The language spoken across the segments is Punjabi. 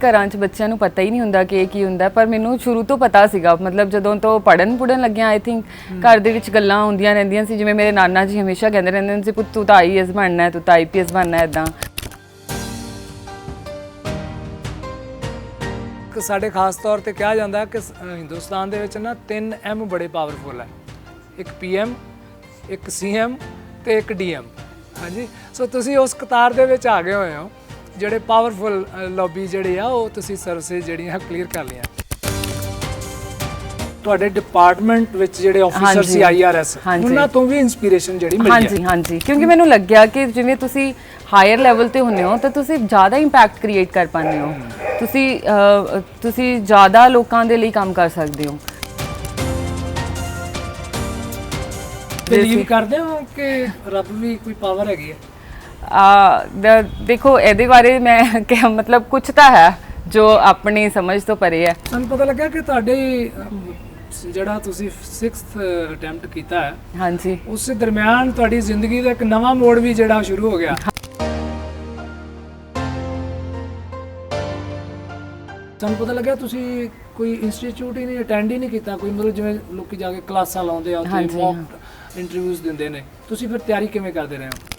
ਘਰਾਂ 'ਚ ਬੱਚਿਆਂ ਨੂੰ ਪਤਾ ਹੀ ਨਹੀਂ ਹੁੰਦਾ ਕਿ ਇਹ ਕੀ ਹੁੰਦਾ ਪਰ ਮੈਨੂੰ ਸ਼ੁਰੂ ਤੋਂ ਪਤਾ ਸੀਗਾ ਮਤਲਬ ਜਦੋਂ ਤੋਂ ਪੜਨ ਪੁੜਨ ਲੱਗਿਆ ਆਈ ਥਿੰਕ ਘਰ ਦੇ ਵਿੱਚ ਗੱਲਾਂ ਹੁੰਦੀਆਂ ਰਹਿੰਦੀਆਂ ਸੀ ਜਿਵੇਂ ਮੇਰੇ ਨਾਨਾ ਜੀ ਹਮੇਸ਼ਾ ਕਹਿੰਦੇ ਰਹਿੰਦੇ ਸੀ ਪੁੱਤ ਤੂੰ ਤਾਂ ਆਈਐਸ ਬਣਨਾ ਹੈ ਤੂੰ ਤਾਂ ਆਈਪੀਐਸ ਬਣਨਾ ਹੈ ਇਦਾਂ ਕਿ ਸਾਡੇ ਖਾਸ ਤੌਰ ਤੇ ਕਿਹਾ ਜਾਂਦਾ ਕਿ ਹਿੰਦੁਸਤਾਨ ਦੇ ਵਿੱਚ ਨਾ 3 ਐਮ ਬੜੇ ਪਾਵਰਫੁਲ ਹੈ। ਇੱਕ ਪੀਐਮ ਇੱਕ ਸੀਐਮ ਤੇ ਇੱਕ ਡੀਐਮ ਹਾਂਜੀ? ਸੋ ਤੁਸੀਂ ਉਸ ਕਤਾਰ ਦੇ ਵਿੱਚ ਆ ਗਏ ਹੋਏ ਹੋ। ਜਿਹੜੇ ਪਾਵਰਫੁਲ ਲੌਬੀ ਜਿਹੜੀ ਆ ਉਹ ਤੁਸੀਂ ਸਰਵਿਸਿਜ਼ ਜਿਹੜੀਆਂ ਕਲੀਅਰ ਕਰ ਲਈਆਂ। ਤੁਹਾਡੇ ਡਿਪਾਰਟਮੈਂਟ ਵਿੱਚ ਜਿਹੜੇ ਆਫੀਸਰ ਸੀ। ਆਈਆਰਐਸ। ਉਹਨਾਂ ਤੋਂ ਵੀ ਇਨਸਪੀਰੇਸ਼ਨ ਜਿਹੜੀ ਮਿਲੀ ਹਾਂਜੀ ਹਾਂਜੀ। ਕਿਉਂਕਿ ਮੈਨੂੰ ਲੱਗਿਆ ਕਿ ਜਿਵੇਂ ਤੁਸੀਂ ਹਾਇਰ ਲੈਵਲ ਤੇ ਹੁੰਦੇ ਹੋ ਤਾਂ ਤੁਸੀਂ ਜ਼ਿਆਦਾ ਇੰਪੈਕਟ ਕ੍ਰੀਏਟ ਕਰ ਪਾਉਂਦੇ ਹੋ। ਤੁਸੀਂ ਤੁਸੀਂ ਜ਼ਿਆਦਾ ਲੋਕਾਂ ਦੇ ਲਈ ਕੰਮ ਕਰ ਸਕਦੇ ਹੋ। ਬਲੀਵ ਕਰਦੇ ਹੋ ਕਿ ਰੱਬ ਵੀ ਕੋਈ ਪਾਵਰ ਹੈਗੀ ਹੈ? ਆ ਦੇਖੋ ਇਹਦੇ ਬਾਰੇ ਮੈਂ ਕਿ ਮਤਲਬ ਕੁਝ ਤਾਂ ਹੈ ਜੋ ਆਪਣੀ ਸਮਝ ਤੋਂ ਪਰੇ ਹੈ। ਸਾਨੂੰ ਪਤਾ ਲੱਗਾ ਕਿ ਤੁਹਾਡੇ ਜਿਹੜਾ ਤੁਸੀਂ 6th ਅਟੈਂਪਟ ਕੀਤਾ ਹੈ ਹਾਂਜੀ। ਉਸ ਦਰਮਿਆਨ ਤੁਹਾਡੀ ਜ਼ਿੰਦਗੀ ਦਾ ਇੱਕ ਨਵਾਂ ਮੋੜ ਵੀ ਜਿਹੜਾ ਸ਼ੁਰੂ ਹੋ ਗਿਆ। ਸਾਨੂੰ ਪਤਾ ਲੱਗਾ ਤੁਸੀਂ ਕੋਈ ਇੰਸਟੀਚਿਊਟ ਹੀ ਨਹੀਂ ਅਟੈਂਡ ਹੀ ਨਹੀਂ ਕੀਤਾ ਕੋਈ ਮਤਲਬ ਜਿਵੇਂ ਲੋਕੀ ਜਾ ਕੇ ਕਲਾਸਾਂ ਲਾਉਂਦੇ ਆ ਉੱਥੇ ਮੌਕ ਇੰਟਰਵਿਊਜ਼ ਦਿੰਦੇ ਨੇ। ਤੁਸੀਂ ਫਿਰ ਤਿਆਰੀ ਕਿਵੇਂ ਕਰਦੇ ਰਹੇ ਹੋ?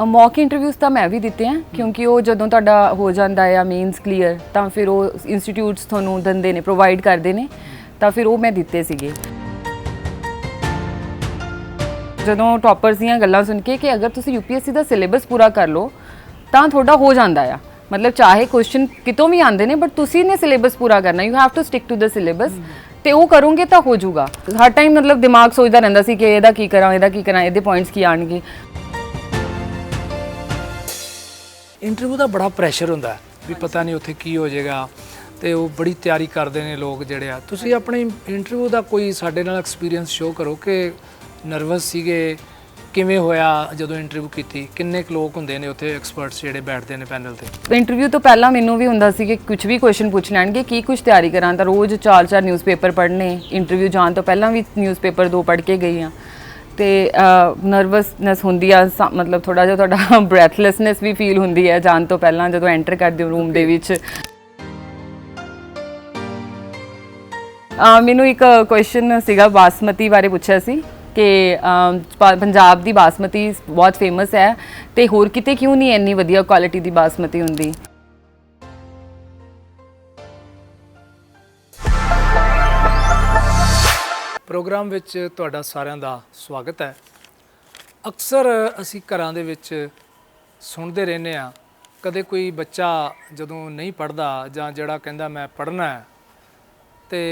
ਮੌਕ ਇੰਟਰਵਿਊਜ਼ ਤਾਂ ਮੈਂ ਵੀ ਦਿੱਤੇ ਆ, ਕਿਉਂਕਿ ਉਹ ਜਦੋਂ ਤੁਹਾਡਾ ਹੋ ਜਾਂਦਾ ਹੈ ਮੀਨਸ ਕਲੀਅਰ ਤਾਂ ਫਿਰ ਉਹ ਇੰਸਟੀਟਿਊਟਸ ਤੁਹਾਨੂੰ ਦਿੰਦੇ ਨੇ ਪ੍ਰੋਵਾਈਡ ਕਰਦੇ ਨੇ, ਤਾਂ ਫਿਰ ਉਹ ਮੈਂ ਦਿੱਤੇ ਸੀਗੇ। ਜਦੋਂ ਟੌਪਰਸ ਦੀਆਂ ਗੱਲਾਂ ਸੁਣ ਕੇ ਕਿ ਅਗਰ ਤੁਸੀਂ ਯੂਪੀਐਸਸੀ ਦਾ ਸਿਲੇਬਸ ਪੂਰਾ ਕਰ ਲਓ, ਤਾਂ ਤੁਹਾਡਾ ਹੋ ਜਾਂਦਾ ਆ। ਮਤਲਬ ਚਾਹੇ ਕੁਐਸਚਨ ਕਿਤੋਂ ਵੀ ਆਉਂਦੇ ਨੇ ਬਟ ਤੁਸੀਂ ਨੇ ਸਿਲੇਬਸ ਪੂਰਾ ਕਰਨਾ you have to stick to the syllabus ਤੇ ਉਹ ਕਰੋਗੇ ਤਾਂ ਹੋ ਜਾਊਗਾ। ਹਰ ਟਾਈਮ ਮਤਲਬ ਦਿਮਾਗ ਸੋਚਦਾ ਰਹਿੰਦਾ ਸੀ ਕਿ ਇਹਦਾ ਕੀ ਕਰਾਂ, ਇਹਦਾ ਕੀ ਕਰਾਂ, ਇਹਦੇ ਪੁਆਇੰਟਸ ਕੀ ਆਣਗੇ ਇੰਟਰਵਿਊ ਦਾ ਬੜਾ ਪ੍ਰੈਸ਼ਰ ਹੁੰਦਾ ਵੀ ਪਤਾ ਨਹੀਂ ਉੱਥੇ ਕੀ ਹੋ ਜਾਏਗਾ ਤੇ ਉਹ ਬੜੀ ਤਿਆਰੀ ਕਰਦੇ ਨੇ ਲੋਕ ਜਿਹੜੇ ਆ। ਤੁਸੀਂ ਆਪਣੇ ਇੰਟਰਵਿਊ ਦਾ ਕੋਈ ਸਾਡੇ ਨਾਲ ਐਕਸਪੀਰੀਅੰਸ ਸ਼ੋਅ ਕਰੋ ਕਿ ਨਰਵਸ ਸੀਗੇ ਕਿਵੇਂ ਹੋਇਆ ਜਦੋਂ ਇੰਟਰਵਿਊ ਕੀਤੀ ਕਿੰਨੇ ਕੁ ਲੋਕ ਹੁੰਦੇ ਨੇ ਉੱਥੇ ਐਕਸਪਰਟਸ ਜਿਹੜੇ ਬੈਠਦੇ ਨੇ ਪੈਨਲ ਤੇ? ਇੰਟਰਵਿਊ ਤੋਂ ਪਹਿਲਾਂ ਮੈਨੂੰ ਵੀ ਹੁੰਦਾ ਸੀ ਕਿ ਕੁਝ ਵੀ ਕੁਐਸਚਨ ਪੁੱਛ ਲੈਣਗੇ ਕੀ ਕੁਝ ਤਿਆਰੀ ਕਰਾਂ ਤਾਂ ਰੋਜ਼ ਚਾਰ ਚਾਰ ਨਿਊਜ਼ਪੇਪਰ ਪੜ੍ਹਨੇ ਇੰਟਰਵਿਊ ਜਾਣ ਤੋਂ ਪਹਿਲਾਂ ਵੀ ਨਿਊਜ਼ਪੇਪਰ ਦੋ ਪੜ੍ਹ ਕੇ ਗਈ ਆ ਤੇ ਨਰਵਸਨੈਸ ਹੁੰਦੀ ਆ, ਸਾ- ਮਤਲਬ ਥੋੜਾ ਜਿਹਾ ਤੁਹਾਡਾ ਬ੍ਰੈਥਲੈਸਨੈਸ ਵੀ ਫੀਲ ਹੁੰਦੀ ਹੈ ਜਾਣ ਤੋਂ ਪਹਿਲਾਂ ਜਦੋਂ ਐਂਟਰ ਕਰਦੇ ਹੋ ਰੂਮ ਦੇ ਵਿੱਚ। ਮੈਨੂੰ ਇੱਕ ਕੁਐਸਚਨ ਸੀਗਾ ਬਾਸਮਤੀ ਬਾਰੇ ਪੁੱਛਿਆ ਸੀ ਕਿ ਪਾ- ਪੰਜਾਬ ਦੀ ਬਾਸਮਤੀ ਬਹੁਤ ਫੇਮਸ ਹੈ ਤੇ ਹੋਰ ਕਿਤੇ ਕਿਉਂ ਨਹੀਂ ਇੰਨੀ ਵਧੀਆ ਕੁਆਲਿਟੀ ਦੀ ਬਾਸਮਤੀ ਹੁੰਦੀ? ਪ੍ਰੋਗਰਾਮ ਵਿੱਚ ਤੁਹਾਡਾ ਸਾਰਿਆਂ ਦਾ ਸਵਾਗਤ ਹੈ। ਅਕਸਰ ਅਸੀਂ ਘਰਾਂ ਦੇ ਵਿੱਚ ਸੁਣਦੇ ਰਹਿੰਦੇ ਆ ਕਦੇ ਕੋਈ ਬੱਚਾ ਜਦੋਂ ਨਹੀਂ ਪੜਦਾ ਜਾਂ ਜਿਹੜਾ ਕਹਿੰਦਾ ਮੈਂ ਪੜ੍ਹਨਾ ਹੈ ਤੇ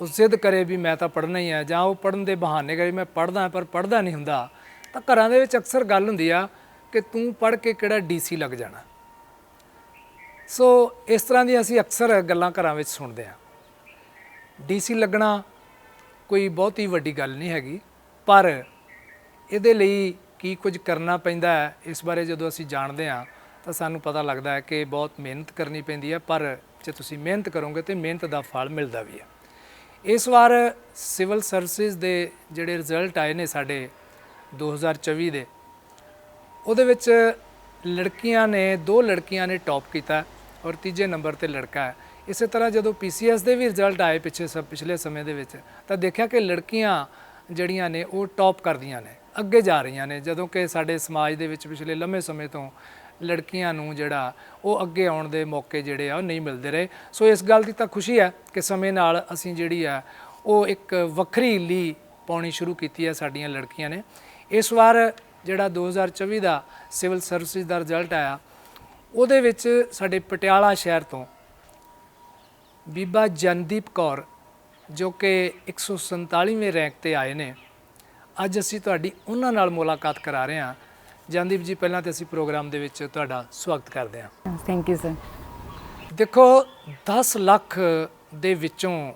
ਉਹ ਜ਼ਿੱਦ ਕਰੇ ਵੀ ਮੈਂ ਤਾਂ ਪੜ੍ਹਨਾ ਹੀ ਹੈ ਜਾਂ ਉਹ ਪੜਨ ਦੇ ਬਹਾਨੇ ਕਰੇ ਮੈਂ ਪੜਦਾ ਪਰ ਪੜਦਾ ਨਹੀਂ ਹੁੰਦਾ, ਤਾਂ ਘਰਾਂ ਦੇ ਵਿੱਚ ਅਕਸਰ ਗੱਲ ਹੁੰਦੀ ਆ ਕਿ ਤੂੰ ਪੜ੍ਹ ਕੇ ਕਿਹੜਾ ਡੀਸੀ ਲੱਗ ਜਾਣਾ। ਸੋ ਇਸ ਤਰ੍ਹਾਂ ਦੀ ਅਸੀਂ ਅਕਸਰ ਗੱਲਾਂ ਘਰਾਂ ਵਿੱਚ ਸੁਣਦੇ ਆ ਡੀਸੀ ਲੱਗਣਾ ਕੋਈ ਬਹੁਤੀ ਵੱਡੀ ਗੱਲ ਨਹੀਂ ਹੈਗੀ, ਪਰ ਇਹਦੇ ਲਈ ਕੀ ਕੁਝ ਕਰਨਾ ਪੈਂਦਾ ਹੈ, ਇਸ ਬਾਰੇ ਜਦੋਂ ਅਸੀਂ ਜਾਣਦੇ ਹਾਂ, ਤਾਂ ਸਾਨੂੰ ਪਤਾ ਲੱਗਦਾ ਹੈ ਕਿ ਬਹੁਤ ਮਿਹਨਤ ਕਰਨੀ ਪੈਂਦੀ ਹੈ, ਪਰ ਜੇ ਤੁਸੀਂ ਮਿਹਨਤ ਕਰੋਗੇ ਤੇ ਮਿਹਨਤ ਦਾ ਫਲ ਮਿਲਦਾ ਵੀ ਹੈ। ਇਸ ਵਾਰ ਸਿਵਲ ਸਰਵਿਸਿਜ਼ ਦੇ ਜਿਹੜੇ ਰਿਜ਼ਲਟ ਆਏ ਨੇ ਸਾਡੇ 2024 ਦੇ, ਉਹਦੇ ਵਿੱਚ ਲੜਕੀਆਂ ਨੇ, ਦੋ ਲੜਕੀਆਂ ਨੇ ਟੌਪ ਕੀਤਾ ਔਰ ਤੀਜੇ ਨੰਬਰ ਤੇ ਲੜਕਾ ਹੈ। ਇਸੇ ਤਰ੍ਹਾਂ ਜਦੋਂ ਪੀਸੀਐਸ ਦੇ ਵੀ ਰਿਜ਼ਲਟ ਆਏ ਪਿੱਛੇ ਸਭ ਪਿਛਲੇ ਸਮੇਂ ਦੇ ਵਿੱਚ, ਤਾਂ ਦੇਖਿਆ ਕਿ ਲੜਕੀਆਂ ਜਿਹੜੀਆਂ ਨੇ ਉਹ ਟੌਪ ਕਰਦੀਆਂ ਨੇ, ਅੱਗੇ ਜਾ ਰਹੀਆਂ ਨੇ। ਜਦੋਂ ਕਿ ਸਾਡੇ ਸਮਾਜ ਦੇ ਵਿੱਚ ਪਿਛਲੇ ਲੰਮੇ ਸਮੇਂ ਤੋਂ ਲੜਕੀਆਂ ਨੂੰ ਜਿਹੜਾ ਉਹ ਅੱਗੇ ਆਉਣ ਦੇ ਮੌਕੇ ਜਿਹੜੇ ਆ, ਉਹ ਨਹੀਂ ਮਿਲਦੇ ਰਹੇ। ਸੋ ਇਸ ਗੱਲ ਦੀ ਤਾਂ ਖੁਸ਼ੀ ਹੈ ਕਿ ਸਮੇਂ ਨਾਲ ਅਸੀਂ ਜਿਹੜੀ ਆ, ਉਹ ਇੱਕ ਵੱਖਰੀ ਲੀ ਪਾਉਣੀ ਸ਼ੁਰੂ ਕੀਤੀ ਹੈ ਸਾਡੀਆਂ ਲੜਕੀਆਂ ਨੇ। ਇਸ ਵਾਰ ਜਿਹੜਾ 2024 ਦਾ ਸਿਵਲ ਸਰਵਿਸਿਜ਼ ਦਾ ਰਿਜ਼ਲਟ ਆਇਆ, ਉਹਦੇ ਵਿੱਚ ਸਾਡੇ ਪਟਿਆਲਾ ਸ਼ਹਿਰ ਤੋਂ ਬੀਬਾ ਜਨਦੀਪ ਕੌਰ ਜੋ ਕਿ 147ਵੇਂ ਰੈਂਕ ਤੇ ਆਏ ਨੇ। ਅੱਜ ਅਸੀਂ ਤੁਹਾਡੀ ਉਹਨਾਂ ਨਾਲ ਮੁਲਾਕਾਤ ਕਰਾ ਰਹੇ ਹਾਂ। ਜਨਦੀਪ ਜੀ ਪਹਿਲਾਂ ਤੇ ਅਸੀਂ ਪ੍ਰੋਗਰਾਮ ਦੇ ਵਿੱਚ ਤੁਹਾਡਾ ਸਵਾਗਤ ਕਰਦੇ ਹਾਂ। ਥੈਂਕ ਯੂ ਸਰ ਦੇਖੋ 10 ਲੱਖ ਦੇ ਵਿੱਚੋਂ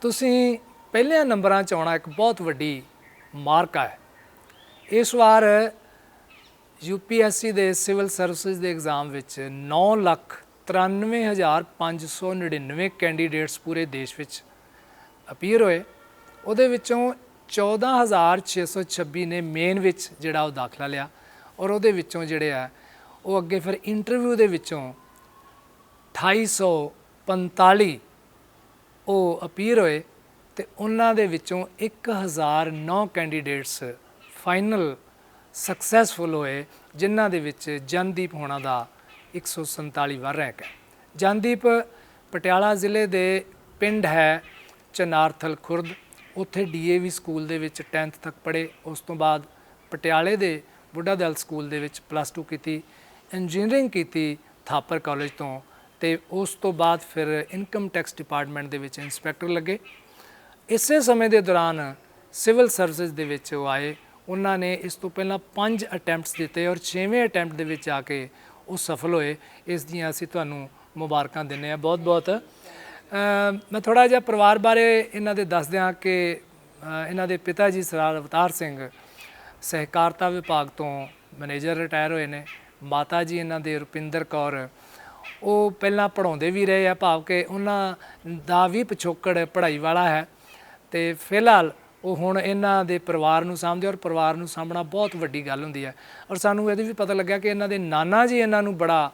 ਤੁਸੀਂ ਪਹਿਲੇ ਨੰਬਰਾਂ 'ਚ ਆਉਣਾ ਇੱਕ ਬਹੁਤ ਵੱਡੀ ਮਾਰਕ ਹੈ ਇਸ ਵਾਰ ਯੂਪੀਐਸਸੀ ਦੇ ਸਿਵਲ ਸਰਵਿਸਿਜ਼ ਦੇ ਐਗਜ਼ਾਮ ਵਿੱਚ 9 ਲੱਖ 93599 ਕੈਂਡੀਡੇਟਸ ਪੂਰੇ ਦੇਸ਼ ਵਿੱਚ ਅਪੀਅਰ ਹੋਏ। ਉਹਦੇ ਵਿੱਚੋਂ 14626 ਨੇ ਮੇਨ ਵਿੱਚ ਜਿਹੜਾ ਉਹ ਦਾਖਲਾ ਲਿਆ। ਔਰ ਉਹਦੇ ਵਿੱਚੋਂ ਜਿਹੜੇ ਆ, ਉਹ ਅੱਗੇ ਫਿਰ ਇੰਟਰਵਿਊ ਦੇ ਵਿੱਚੋਂ 2845 ਉਹ ਅਪੀਅਰ ਹੋਏ ਤੇ ਉਹਨਾਂ ਦੇ ਵਿੱਚੋਂ 1009 ਕੈਂਡੀਡੇਟਸ ਫਾਈਨਲ ਸਕਸੈਸਫੁਲ ਹੋਏ, ਜਿਨ੍ਹਾਂ ਦੇ ਵਿੱਚ ਜਨਦੀਪ ਹੋਣਾ ਦਾ 147 ਵਾਰ ਰੈਂਕ ਹੈ ਜਨਦੀਪ ਪਟਿਆਲਾ ਜ਼ਿਲ੍ਹੇ ਦੇ ਪਿੰਡ ਹੈ ਚਨਾਰਥਲ ਖੁਰਦ। ਉੱਥੇ ਡੀਏਵੀ ਸਕੂਲ ਦੇ ਵਿੱਚ 10th ਤੱਕ ਪੜ੍ਹੇ। ਉਸ ਤੋਂ ਬਾਅਦ ਪਟਿਆਲੇ ਦੇ ਬੁੱਢਾ ਦਲ ਸਕੂਲ ਦੇ ਵਿੱਚ ਪਲੱਸ 2 ਕੀਤੀ, ਇੰਜੀਨੀਅਰਿੰਗ ਕੀਤੀ ਥਾਪਰ ਕਾਲਜ ਤੋਂ ਤੇ ਉਸ ਤੋਂ ਬਾਅਦ ਫਿਰ ਇਨਕਮ ਟੈਕਸ ਡਿਪਾਰਟਮੈਂਟ ਦੇ ਵਿੱਚ ਇੰਸਪੈਕਟਰ ਲੱਗੇ। ਇਸੇ ਸਮੇਂ ਦੇ ਦੌਰਾਨ ਸਿਵਲ ਸਰਵਿਸ ਦੇ ਵਿੱਚ ਉਹ ਆਏ। ਉਹਨਾਂ ਨੇ ਇਸ ਤੋਂ ਪਹਿਲਾਂ 5 ਅਟੈਂਪਟਸ ਦਿੱਤੇ ਔਰ 6ਵੇਂ ਅਟੈਂਪਟ ਦੇ ਵਿੱਚ ਆ ਕੇ ਉਹ ਸਫਲ ਹੋਏ, ਇਸ ਦੀਆਂ ਅਸੀਂ ਤੁਹਾਨੂੰ ਮੁਬਾਰਕਾਂ ਦਿੰਦੇ ਆ ਬਹੁਤ ਬਹੁਤ ਮੈਂ ਥੋੜਾ ਜਿਹਾ ਪਰਿਵਾਰ ਬਾਰੇ ਇਹਨਾਂ ਦੇ ਦੱਸ ਦਿਆਂ ਕਿ ਇਹਨਾਂ ਦੇ ਪਿਤਾ ਜੀ ਸਰਦਾਰ ਅਵਤਾਰ ਸਿੰਘ ਸਹਿਕਾਰਤਾ ਵਿਭਾਗ ਤੋਂ ਮੈਨੇਜਰ ਰਿਟਾਇਰ ਹੋਏ ਨੇ। ਮਾਤਾ ਜੀ ਇਹਨਾਂ ਦੇ ਰੁਪਿੰਦਰ ਕੌਰ, ਉਹ ਪਹਿਲਾਂ ਪੜਾਉਂਦੇ ਵੀ ਰਹੇ ਆ ਭਾਵ ਕਿ ਉਹਨਾਂ ਦਾ ਵੀ ਪਿਛੋਕੜ ਪੜ੍ਹਾਈ ਵਾਲਾ ਹੈ। ਤੇ ਫਿਲਹਾਲ ਉਹ ਹੁਣ ਇਹਨਾਂ ਦੇ ਪਰਿਵਾਰ ਨੂੰ ਸਾਂਭਦੇ ਔਰ ਪਰਿਵਾਰ ਨੂੰ ਸਾਂਭਣਾ ਬਹੁਤ ਵੱਡੀ ਗੱਲ ਹੁੰਦੀ ਹੈ। ਔਰ ਸਾਨੂੰ ਇਹਦੇ ਵੀ ਪਤਾ ਲੱਗਾ ਕਿ ਇਹਨਾਂ ਦੇ ਨਾਨਾ ਜੀ ਇਹਨਾਂ ਨੂੰ ਬੜਾ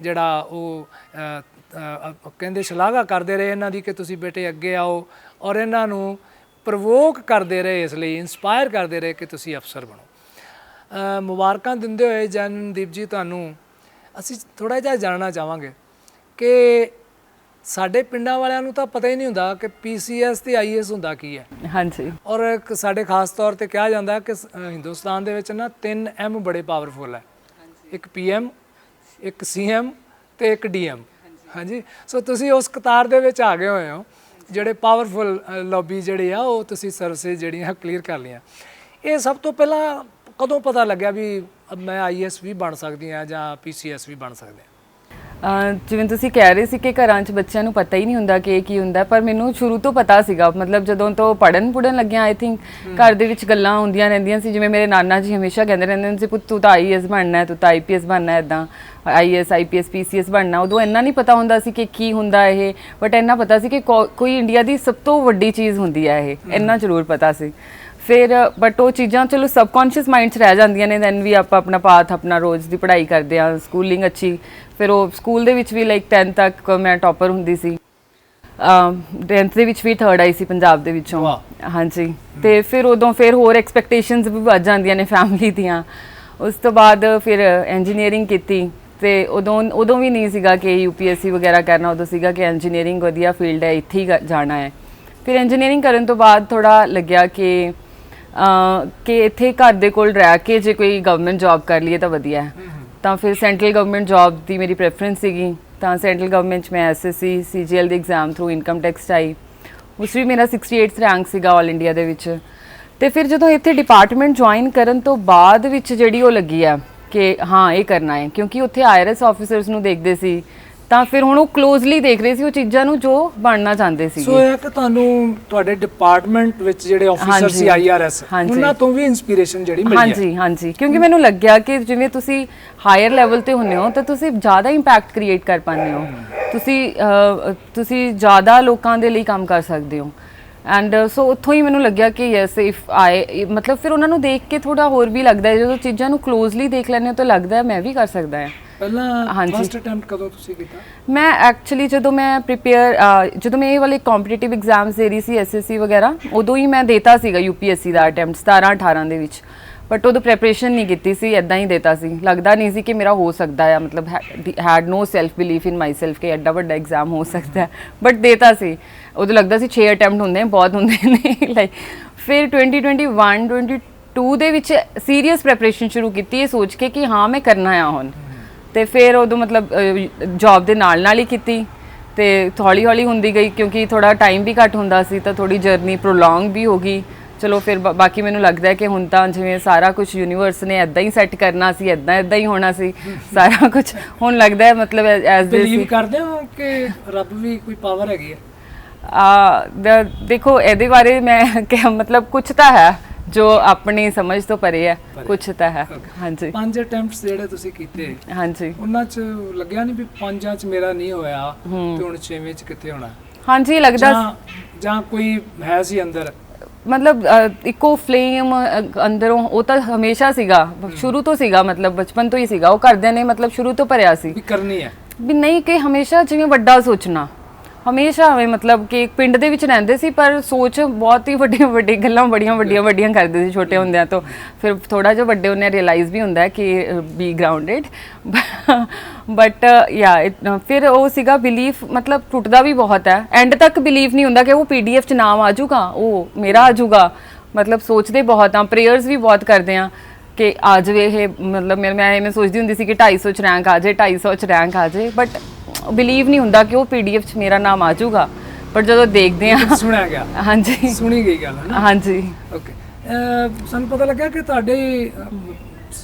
ਜਿਹੜਾ ਉਹ ਕਹਿੰਦੇ ਸ਼ਲਾਘਾ ਕਰਦੇ ਰਹੇ ਇਹਨਾਂ ਦੀ ਕਿ ਤੁਸੀਂ ਬੇਟੇ ਅੱਗੇ ਆਓ ਔਰ ਇਹਨਾਂ ਨੂੰ ਪ੍ਰਵੋਕ ਕਰਦੇ ਰਹੇ, ਇਸ ਲਈ ਇਨਸਪਾਇਰ ਕਰਦੇ ਰਹੇ ਕਿ ਤੁਸੀਂ ਅਫਸਰ ਬਣੋ। ਮੁਬਾਰਕਾਂ ਦਿੰਦੇ ਹੋਏ ਜਨਦੀਪ ਜੀ ਤੁਹਾਨੂੰ ਅਸੀਂ ਥੋੜਾ ਜਿਹਾ ਜਾਣਨਾ ਚਾਹਾਂਗੇ ਕਿ ਸਾਡੇ ਪਿੰਡਾਂ ਵਾਲਿਆਂ ਨੂੰ ਤਾਂ ਪਤਾ ਹੀ ਨਹੀਂ ਹੁੰਦਾ ਕਿ ਪੀਸੀਐਸ ਤੇ ਆਈਐਸ ਹੁੰਦਾ ਕੀ ਹੈ। ਹਾਂਜੀ। ਔਰ ਇੱਕ ਸਾਡੇ ਖਾਸ ਤੌਰ ਤੇ ਕਿਹਾ ਜਾਂਦਾ ਕਿ ਸ- ਅ, ਹਿੰਦੁਸਤਾਨ ਦੇ ਵਿੱਚ ਨਾ 3 ਐਮ ਬੜੇ ਪਾਵਰਫੁਲ ਹੈ। ਇੱਕ ਪੀਐਮ ਇੱਕ ਸੀਐਮ ਤੇ ਇੱਕ ਡੀਐਮ ਹਾਂਜੀ। ਸੋ ਤੁਸੀਂ ਉਸ ਕਤਾਰ ਦੇ ਵਿੱਚ ਆ ਗਏ ਹੋਏ ਹੋ ਜਿਹੜੇ ਪਾਵਰਫੁਲ ਲੌਬੀ ਜਿਹੜੀ ਆ ਉਹ ਤੁਸੀਂ ਸਰਵਿਸਿਜ਼ ਜਿਹੜੀਆਂ ਕਲੀਅਰ ਕਰ ਲਈਆਂ। ਇਹ ਸਭ ਤੋਂ ਪਹਿਲਾਂ ਕਦੋਂ ਪਤਾ ਲੱਗਿਆ ਵੀ ਅਬ ਮੈਂ ਆਈਐਸ ਵੀ ਬਣ ਸਕਦੀ ਹਾਂ ਜਾਂ ਪੀਸੀਐਸ ਵੀ ਬਣ ਸਕਦੇ ਅਹ ਜਿਵੇਂ ਤੁਸੀਂ ਕਹਿ ਰਹੇ ਸੀ ਕਿ ਘਰਾਂ 'ਚ ਬੱਚਿਆਂ ਨੂੰ ਪਤਾ ਹੀ ਨਹੀਂ ਹੁੰਦਾ ਕਿ ਇਹ ਕੀ ਹੁੰਦਾ ਪਰ ਮੈਨੂੰ ਸ਼ੁਰੂ ਤੋਂ ਪਤਾ ਸੀਗਾ ਮਤਲਬ ਜਦੋਂ ਤੋਂ ਪੜਨ ਪੁੜਨ ਲੱਗਿਆ ਆਈ ਥਿੰਕ ਘਰ ਦੇ ਵਿੱਚ ਗੱਲਾਂ ਹੁੰਦੀਆਂ ਰਹਿੰਦੀਆਂ ਸੀ ਜਿਵੇਂ ਮੇਰੇ ਨਾਨਾ ਜੀ ਹਮੇਸ਼ਾ ਕਹਿੰਦੇ ਰਹਿੰਦੇ ਸੀ ਪੁੱਤ ਤੂੰ ਤਾਂ ਆਈਐਸ ਬਣਨਾ ਹੈ ਤੂੰ ਤਾਂ ਆਈਪੀਐਸ ਬਣਨਾ ਹੈ ਇਦਾਂ ਆਈਐਸ ਆਈਪੀਐਸ ਪੀਸੀਐਸ ਬਣਨਾ ਉਦੋਂ ਇੰਨਾ ਨਹੀਂ ਪਤਾ ਹੁੰਦਾ ਸੀ ਕਿ ਕੀ ਹੁੰਦਾ ਇਹ ਬਟ ਇੰਨਾ ਪਤਾ ਸੀ ਕਿ ਕੋ- ਕੋਈ ਇੰਡੀਆ ਦੀ ਸਭ ਤੋਂ ਵੱਡੀ ਚੀਜ਼ ਹੁੰਦੀ ਹੈ ਇਹ ਇੰਨਾ ਜ਼ਰੂਰ ਪਤਾ ਸੀ। ਫਿਰ ਬਟ ਉਹ ਚੀਜ਼ਾਂ ਚਲੋ ਸਬਕੌਂਸ਼ੀਅਸ ਮਾਈਂਡ 'ਚ ਰਹਿ ਜਾਂਦੀਆਂ ਨੇ ਦੈਨ ਵੀ ਆਪਾਂ ਆਪਣਾ ਪਾਥ ਆਪਣਾ ਰੋਜ਼ ਦੀ ਪੜ੍ਹਾਈ ਕਰਦੇ ਆ ਸਕੂਲਿੰਗ ਅੱਛੀ। ਫਿਰ ਉਹ ਸਕੂਲ ਦੇ ਵਿੱਚ ਵੀ ਲਾਈਕ 10 ਤੱਕ ਮੈਂ ਟੌਪਰ ਹੁੰਦੀ ਸੀ। ਅਮ 10th ਦੇ ਵਿੱਚ ਵੀ ਥਰਡ ਆਈ ਸੀ ਪੰਜਾਬ ਦੇ ਵਿੱਚੋਂ। ਵਾਹ। ਹਾਂਜੀ। ਤੇ ਫਿਰ ਉਦੋਂ ਫਿਰ ਹੋਰ ਐਕਸਪੈਕਟੇਸ਼ਨਸ ਵੀ ਵੱਧ ਜਾਂਦੀਆਂ ਨੇ ਫੈਮਿਲੀ ਦੀਆਂ। ਉਸ ਤੋਂ ਬਾਅਦ ਫਿਰ ਇੰਜੀਨੀਅਰਿੰਗ ਕੀਤੀ। ਤੇ ਉਦੋਂ ਉਦੋਂ ਵੀ ਨਹੀਂ ਸੀਗਾ ਕਿ ਯੂਪੀਐਸਸੀ ਵਗੈਰਾ ਕਰਨਾ ਉਦੋਂ ਸੀਗਾ ਕਿ ਇੰਜੀਨੀਅਰਿੰਗ ਵਧੀਆ ਫੀਲਡ ਹੈ ਇੱਥੇ ਹੀ ਕ- ਜਾਣਾ ਹੈ। ਫਿਰ ਇੰਜੀਨੀਅਰਿੰਗ ਕਰਨ ਤੋਂ ਬਾਅਦ ਥੋੜਾ ਲੱਗਿਆ ਕਿ ਕਿ ਇੱਥੇ ਘਰ ਦੇ ਕੋਲ ਰਹਿ ਕੇ ਜੇ ਕੋਈ ਗਵਰਨਮੈਂਟ ਜੌਬ ਕਰ ਲਈਏ ਤਾਂ ਵਧੀਆ ਹੈ। ਤਾਂ ਫਿਰ ਸੈਂਟਰਲ ਗਵਰਨਮੈਂਟ ਜੌਬ ਦੀ ਮੇਰੀ ਪ੍ਰੈਫਰੈਂਸ ਸੀਗੀ। ਤਾਂ ਸੈਂਟਰਲ ਗਵਰਨਮੈਂਟ 'ਚ ਮੈਂ ਐਸਐਸਸੀ ਸੀਜੀਐਲ ਦੇ ਐਗਜ਼ਾਮ ਥਰੂ ਇਨਕਮ ਟੈਕਸ ਆਈ। ਉਸ ਵੀ ਮੇਰਾ 68th ਰੈਂਕ ਸੀਗਾ ਆਲ ਇੰਡੀਆ ਦੇ ਵਿੱਚ। ਤੇ ਫਿਰ ਜਦੋਂ ਇੱਥੇ ਡਿਪਾਰਟਮੈਂਟ ਜੁਆਇਨ ਕਰਨ ਤੋਂ ਬਾਅਦ ਵਿੱਚ ਜਿਹੜੀ ਉਹ ਲੱਗੀ ਆ ਕਿ ਹਾਂ ਇਹ ਕਰਨਾ ਹੈ। ਕਿਉਂਕਿ ਉੱਥੇ ਆਈਆਰਐਸ ਆਫੀਸਰਸ ਨੂੰ ਦੇਖਦੇ ਸੀ ਤਾਂ ਫਿਰ ਹੁਣ ਉਹ ਕਲੋਜ਼ਲੀ ਦੇਖ ਰਹੇ ਸੀ ਉਹ ਚੀਜ਼ਾਂ ਨੂੰ ਜੋ ਬਣਨਾ ਚਾਹੁੰਦੇ ਸੀ ਸੋ ਇਹ ਕਿ ਤੁਹਾਨੂੰ ਤੁਹਾਡੇ ਡਿਪਾਰਟਮੈਂਟ ਵਿੱਚ ਜਿਹੜੇ ਆਫੀਸਰ ਸੀ। ਆਈਆਰਐਸ। ਉਹਨਾਂ ਤੋਂ ਵੀ ਇਨਸਪੀਰੇਸ਼ਨ ਜਿਹੜੀ ਮਿਲੀ ਹੈ। ਹਾਂਜੀ ਹਾਂਜੀ। ਕਿਉਂਕਿ ਮੈਨੂੰ ਲੱਗਿਆ ਕਿ ਜਿਵੇਂ ਤੁਸੀਂ ਹਾਇਰ ਲੈਵਲ ਤੇ ਹੁੰਨੇ ਹੋ ਤਾਂ ਤੁਸੀਂ ਜ਼ਿਆਦਾ ਇੰਪੈਕਟ ਕ੍ਰੀਏਟ ਕਰ ਪਾਉਂਦੇ ਹੋ। ਤੁਸੀਂ ਤੁਸੀਂ ਜ਼ਿਆਦਾ ਲੋਕਾਂ ਦੇ ਲਈ ਕੰਮ ਕਰ ਸਕਦੇ ਹੋ। ਐਂਡ ਸੋ ਉੱਥੋਂ ਹੀ ਮੈਨੂੰ ਲੱਗਿਆ ਕਿ ਯੈਸ ਇਫ ਆਈ ਮਤਲਬ ਫਿਰ ਉਹਨਾਂ ਨੂੰ ਦੇਖ ਕੇ ਥੋੜਾ ਹੋਰ ਵੀ ਲੱਗਦਾ ਜਦੋਂ ਚੀਜ਼ਾਂ ਨੂੰ ਕਲੋਜ਼ਲੀ ਦੇਖ ਲੈਂਦੇ ਹੋ ਤਾਂ ਲੱਗਦਾ ਮੈਂ ਵੀ ਕਰ ਸਕਦਾ ਹਾਂ। ਪਹਿਲਾਂ ਹਾਂਜੀ। ਫਸਟ ਅਟੈਂਪਟ ਕਦੋਂ ਤੁਸੀਂ ਕੀਤਾ? ਮੈਂ ਐਕਚੁਅਲੀ ਜਦੋਂ ਮੈਂ ਪ੍ਰੀਪੇਅਰ ਜਦੋਂ ਮੈਂ ਇਹ ਵਾਲੇ ਕੰਪੀਟੀਟਿਵ ਐਗਜ਼ਾਮਸ ਦੇ ਰਹੀ ਸੀ ਐਸਐਸਸੀ ਵਗੈਰਾ ਉਦੋਂ ਹੀ ਮੈਂ ਦੇਤਾ ਸੀਗਾ ਯੂਪੀਐਸਸੀ ਦਾ ਅਟੈਂਪਟ 17 18 ਦੇ ਵਿੱਚ। ਬਟ ਉਦੋਂ ਪ੍ਰੈਪਰੇਸ਼ਨ ਨਹੀਂ ਕੀਤੀ ਸੀ ਐਦਾਂ ਹੀ ਦੇਤਾ ਸੀ। ਲੱਗਦਾ ਨਹੀਂ ਸੀ ਕਿ ਮੇਰਾ ਹੋ ਸਕਦਾ ਹੈ ਮਤਲਬ had no self belief in myself ਕਿ ਐਡਾ ਵੱਡਾ ਐਗਜ਼ਾਮ ਹੋ ਸਕਦਾ ਬਟ ਦੇਤਾ ਸੀ। ਉਦੋਂ ਲੱਗਦਾ ਸੀ 6 ਅਟੈਂਪਟ ਹੁੰਦੇ ਨੇ ਬਹੁਤ ਹੁੰਦੇ ਨੇ। ਲਾਈਕ ਫਿਰ 2021 22 ਦੇ ਵਿੱਚ ਸੀਰੀਅਸ ਪ੍ਰੈਪਰੇਸ਼ਨ ਸ਼ੁਰੂ ਕੀਤੀ। ਇਹ ਸੋਚ ਕੇ ਕਿ ਹਾਂ ਮੈਂ ਕਰਨਾ ਆ ਹੁਣ। ਤੇ ਫਿਰ ਉਦੋਂ ਮਤਲਬ ਜੌਬ ਦੇ ਨਾਲ ਨਾਲ ਹੀ ਕੀਤੀ ਤੇ ਹੌਲੀ ਹੌਲੀ ਹੁੰਦੀ ਗਈ ਕਿਉਂਕਿ ਥੋੜਾ ਟਾਈਮ ਵੀ ਘੱਟ ਹੁੰਦਾ ਸੀ ਤਾਂ ਥੋੜੀ ਜਰਨੀ ਪ੍ਰੋਲੋਂਗ ਵੀ ਹੋ ਗਈ। ਚਲੋ ਫਿਰ ਬਾਕੀ ਮੈਨੂੰ ਲੱਗਦਾ ਹੈ ਕਿ ਹੁਣ ਤਾਂ ਜਿਵੇਂ ਸਾਰਾ ਕੁਝ ਯੂਨੀਵਰਸ ਨੇ ਐਦਾਂ ਹੀ ਸੈੱਟ ਕਰਨਾ ਸੀ ਐਦਾਂ ਐਦਾਂ ਹੀ ਹੋਣਾ ਸੀ ਸਾਰਾ ਕੁਝ ਹੁਣ ਲੱਗਦਾ ਹੈ ਮਤਲਬ ਐਜ਼ ਬਲੀਵ ਕਰਦੇ ਹੋ ਕਿ ਰੱਬ ਵੀ ਕੋਈ ਪਾਵਰ ਹੈਗੀ ਹੈ? ਆ ਦ- ਦੇਖੋ ਇਹਦੇ ਬਾਰੇ ਮੈਂ ਕਿ ਮਤਲਬ ਕੁਝ ਤਾਂ ਹੈ। ਜੋ ਆਪਣੀ ਸਮਝ ਤੋਂ ਪਰੇ ਹੈ ਕੁਝ ਤਾਂ ਹੈ। ਹਾਂਜੀ। ਪੰਜ ਅਟੈਂਪਟਸ ਜਿਹੜੇ ਤੁਸੀਂ ਕੀਤੇ ਹਾਂਜੀ। ਉਹਨਾਂ 'ਚ ਲੱਗਿਆ ਨਹੀਂ ਵੀ ਪੰਜਾਂ 'ਚ ਮੇਰਾ ਨਹੀਂ ਹੋਇਆ ਤੇ ਹੁਣ ਛੇਵੇਂ 'ਚ ਕਿੱਥੇ ਹੋਣਾ? ਹਾਂਜੀ ਲੱਗਦਾ ਜਾਂ ਕੋਈ ਹੈ ਸੀ ਅੰਦਰ? ਮਤਲਬ ਇੱਕੋ ਫਲੇਮ ਅੰਦਰੋਂ ਉਹ ਤਾਂ ਹਮੇਸ਼ਾ ਸੀਗਾ। ਸ਼ੁਰੂ ਤੋਂ ਸੀਗਾ ਮਤਲਬ ਬਚਪਨ ਤੋਂ ਹੀ ਸੀਗਾ। ਉਹ ਘਰਦਿਆਂ ਨੇ ਮਤਲਬ ਸ਼ੁਰੂ ਤੋਂ ਭਰਿਆ ਸੀ। ਵੀ ਕਰਨੀ ਹੈ। ਵੀ ਨਹੀਂ ਕਿ ਹਮੇਸ਼ਾ ਜਿਵੇਂ ਵੱਡਾ ਸੋਚਣਾ। ਹਮੇਸ਼ਾ ਐਵੇਂ ਮਤਲਬ ਕਿ ਪਿੰਡ ਦੇ ਵਿੱਚ ਰਹਿੰਦੇ ਸੀ, ਪਰ ਸੋਚ ਬਹੁਤ ਹੀ ਵੱਡੀਆਂ ਵੱਡੀਆਂ ਗੱਲਾਂ ਬੜੀਆਂ ਵੱਡੀਆਂ ਵੱਡੀਆਂ ਕਰਦੇ ਸੀ ਛੋਟੇ ਹੁੰਦਿਆਂ ਤੋਂ। ਫਿਰ ਥੋੜਾ ਜਿਹਾ ਵੱਡੇ ਹੁੰਦਿਆਂ ਰਿਅਲਾਈਜ਼ ਵੀ ਹੁੰਦਾ ਕਿ ਬੀ ਗਰਾਊਂਡਡ ਬਟ ਯਾ ਫਿਰ ਉਹ ਸੀਗਾ ਬਿਲੀਫ ਮਤਲਬ ਟੁੱਟਦਾ ਵੀ ਬਹੁਤ ਹੈ। ਐਂਡ ਤੱਕ ਬਿਲੀਫ ਨਹੀਂ ਹੁੰਦਾ ਕਿ ਉਹ ਪੀਡੀਐਫ ਚ ਨਾਮ ਆ ਜਾਊਗਾ, ਉਹ ਮੇਰਾ ਆ ਜਾਊਗਾ। ਮਤਲਬ ਸੋਚਦੇ ਬਹੁਤ ਆ ਪ੍ਰੇਅਰਸ ਵੀ ਬਹੁਤ ਕਰਦੇ ਆ ਕਿ ਆ ਜਾਵੇ ਇਹ, ਮਤਲਬ ਮੈਂ ਮੈਂ ਸੋਚਦੀ ਹੁੰਦੀ ਸੀ ਕਿ 250 ਚ ਰੈਂਕ ਆ ਜਾਏ 250 ਚ ਰੈਂਕ ਆ ਜਾਏ। ਬਟ ਬਿਲੀਵ ਨਹੀਂ ਹੁੰਦਾ ਕਿ ਉਹ ਪੀਡੀਐਫ ਚ ਮੇਰਾ ਨਾਮ ਆ ਜਾਊਗਾ ਪਰ ਜਦੋਂ ਦੇਖਦੇ ਆ ਸੁਣਿਆ ਗਿਆ। ਹਾਂਜੀ। ਸੁਣੀ ਗਈ ਗੱਲ ਹੈ ਨਾ? ਹਾਂਜੀ। ਓਕੇ ਸਾਨੂੰ ਪਤਾ ਲੱਗਾ ਕਿ ਤੁਹਾਡੇ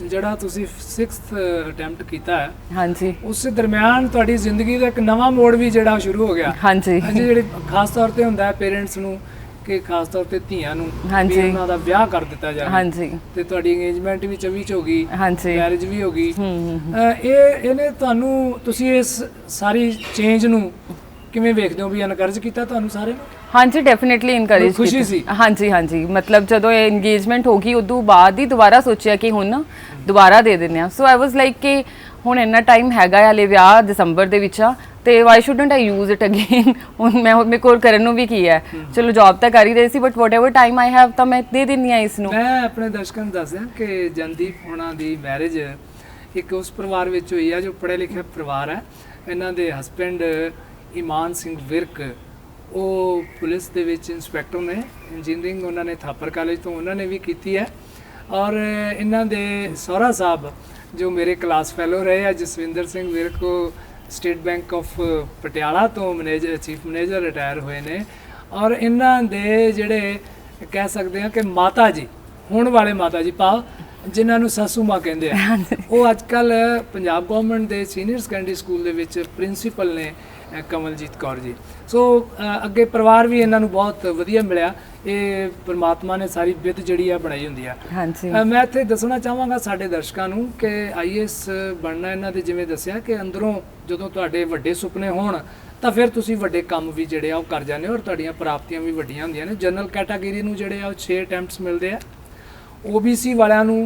ਜਿਹੜਾ ਤੁਸੀਂ 6th ਅਟੈਂਪਟ ਕੀਤਾ ਹੈ ਹਾਂਜੀ। ਉਸ ਦਰਮਿਆਨ ਤੁਹਾਡੀ ਜ਼ਿੰਦਗੀ ਦਾ ਇੱਕ ਨਵਾਂ ਮੋੜ ਵੀ ਜਿਹੜਾ ਸ਼ੁਰੂ ਹੋ ਗਿਆ। ਹਾਂਜੀ। ਹਾਂਜੀ ਜਿਹੜੇ ਖਾਸ ਤੌਰ ਤੇ ਹੁੰਦਾ ਹੈ ਪੇਰੈਂਟਸ ਨੂੰ ਕਿ ਖਾਸ ਤੌਰ ਤੇ ਧੀਆਂ ਨੂੰ ਹਾਂਜੀ। ਵੀ ਉਹਨਾਂ ਦਾ ਵਿਆਹ ਕਰ ਦਿੱਤਾ ਜਾਵੇ। ਹਾਂਜੀ। ਤੇ ਤੁਹਾਡੀ ਇੰਗੇਜਮੈਂਟ ਵੀ 24 ਚ ਹੋ ਗਈ ਹਾਂਜੀ। ਮੈਰਿਜ ਵੀ ਹੋ ਗਈ। ਹੂੰ ਹੂੰ ਅਹ, ਇਹ ਇਹਨੇ ਤੁਹਾਨੂੰ ਤੁਸੀਂ ਇਸ ਸਾਰੀ ਚੇਂਜ ਨੂੰ ਕਿਵੇਂ ਵੇਖਦੇ ਹੋ ਵੀ ਇਨਕਰਜ ਕੀਤਾ ਤੁਹਾਨੂੰ ਸਾਰੇ ਨੂੰ? ਹਾਂਜੀ ਡੈਫੀਨਿਟਲੀ ਇਨਕਰੇਜ ਖੁਸ਼ੀ ਸੀ? ਹਾਂਜੀ ਹਾਂਜੀ। ਮਤਲਬ ਜਦੋਂ ਇਹ ਇੰਗੇਜਮੈਂਟ ਹੋ ਗਈ ਉਦੋਂ ਬਾਅਦ ਹੀ ਦੁਬਾਰਾ ਸੋਚਿਆ ਕਿ ਹੁਣ ਦੁਬਾਰਾ ਦੇ ਦਿੰਨੇ ਆ ਸੋ ਆਈ ਵਾਸ ਲਾਈਕ ਕਿ ਹੁਣ ਇੰਨਾ ਟਾਈਮ ਹੈਗਾ ਹਲੇ ਵਿਆਹ ਦਸੰਬਰ ਦੇ ਵਿੱਚ ਆ। ਤੇ why shouldn't I use it again ਹੁਣ ਮੈਂ ਮੇਰੇ ਕੋਲ ਕਰਨ ਨੂੰ ਵੀ ਕੀ ਹੈ? ਚਲੋ ਜੌਬ ਤਾਂ ਕਰ ਹੀ ਰਹੀ ਸੀ but whatever time I have ਤਾਂ ਮੈਂ ਦੇ ਦਿੰਨੀ ਆ ਇਸ ਨੂੰ ਮੈਂ ਆਪਣੇ ਦਰਸ਼ਕਾਂ ਨੂੰ ਦੱਸ ਦਿਆਂ ਕਿ ਜਨਦੀਪ ਹੋਣਾ ਦੀ ਮੈਰਿਜ ਇੱਕ ਉਸ ਪਰਿਵਾਰ ਵਿੱਚ ਹੋਈ ਆ ਜੋ ਪੜ੍ਹੇ ਲਿਖੇ ਪਰਿਵਾਰ ਹੈ। ਇਹਨਾਂ ਦੇ ਹਸਬੰਡ ਇਮਾਨ ਸਿੰਘ ਵਿਰਕ ਉਹ ਪੁਲਿਸ ਦੇ ਵਿੱਚ ਇੰਸਪੈਕਟਰ ਨੇ ਇੰਜੀਨੀਅਰਿੰਗ ਉਹਨਾਂ ਨੇ ਥਾਪਰ ਕਾਲਜ ਤੋਂ ਉਹਨਾਂ ਨੇ ਵੀ ਕੀਤੀ ਹੈ। ਔਰ ਇਹਨਾਂ ਦੇ ਸਹੁਰਾ ਸਾਹਿਬ ਜੋ ਮੇਰੇ ਕਲਾਸ ਫੈਲੋ ਰਹੇ ਆ ਜਸਵਿੰਦਰ ਸਿੰਘ ਵਿਰਕ ਉਹ ਸਟੇਟ ਬੈਂਕ ਆਫ ਪਟਿਆਲਾ ਤੋਂ ਮੈਨੇਜਰ ਚੀਫ ਮੈਨੇਜਰ ਰਿਟਾਇਰ ਹੋਏ ਨੇ ਔਰ ਇਹਨਾਂ ਦੇ ਜਿਹੜੇ ਕਹਿ ਸਕਦੇ ਹਾਂ ਕਿ ਮਾਤਾ ਜੀ ਹੁਣ ਵਾਲੇ ਮਾਤਾ ਜੀ ਭਾਵ ਜਿਨ੍ਹਾਂ ਨੂੰ ਸਾਸੂ ਮਾਂ ਕਹਿੰਦੇ ਆ ਉਹ ਅੱਜ ਕੱਲ ਪੰਜਾਬ ਗਵਰਨਮੈਂਟ ਦੇ ਸੀਨੀਅਰ ਸੈਕੰਡਰੀ ਸਕੂਲ ਦੇ ਵਿੱਚ ਪ੍ਰਿੰਸੀਪਲ ਨੇ ਕਮਲਜੀਤ ਕੌਰ ਜੀ। ਸੋ ਅੱਗੇ ਪਰਿਵਾਰ ਵੀ ਇਹਨਾਂ ਨੂੰ ਬਹੁਤ ਵਧੀਆ ਮਿਲਿਆ। ਇਹ ਪ੍ਰਮਾਤਮਾ ਨੇ ਸਾਰੀ ਵਿੱਤ ਜਿਹੜੀ ਆ ਬਣਾਈ ਹੁੰਦੀ ਆ। ਹਾਂਜੀ। ਮੈਂ ਇੱਥੇ ਦੱਸਣਾ ਚਾਹਾਂਗਾ ਸਾਡੇ ਦਰਸ਼ਕਾਂ ਨੂੰ ਕਿ ਆਈਐਸ ਬਣਨਾ ਇਹਨਾਂ ਦੇ ਜਿਵੇਂ ਦੱਸਿਆ ਕਿ ਅੰਦਰੋਂ ਜਦੋਂ ਤੁਹਾਡੇ ਵੱਡੇ ਸੁਪਨੇ ਹੋਣ ਤਾਂ ਫਿਰ ਤੁਸੀਂ ਵੱਡੇ ਕੰਮ ਵੀ ਜਿਹੜੇ ਆ ਉਹ ਕਰ ਜਾਂਦੇ ਹੋ ਔਰ ਤੁਹਾਡੀਆਂ ਪ੍ਰਾਪਤੀਆਂ ਵੀ ਵੱਡੀਆਂ ਹੁੰਦੀਆਂ ਨੇ। ਜਨਰਲ ਕੈਟਾਗਰੀ ਨੂੰ ਜਿਹੜੇ ਆ ਉਹ 6 ਅਟੈਂਪਟਸ ਮਿਲਦੇ ਆ। OBC ਵਾਲਿਆਂ ਨੂੰ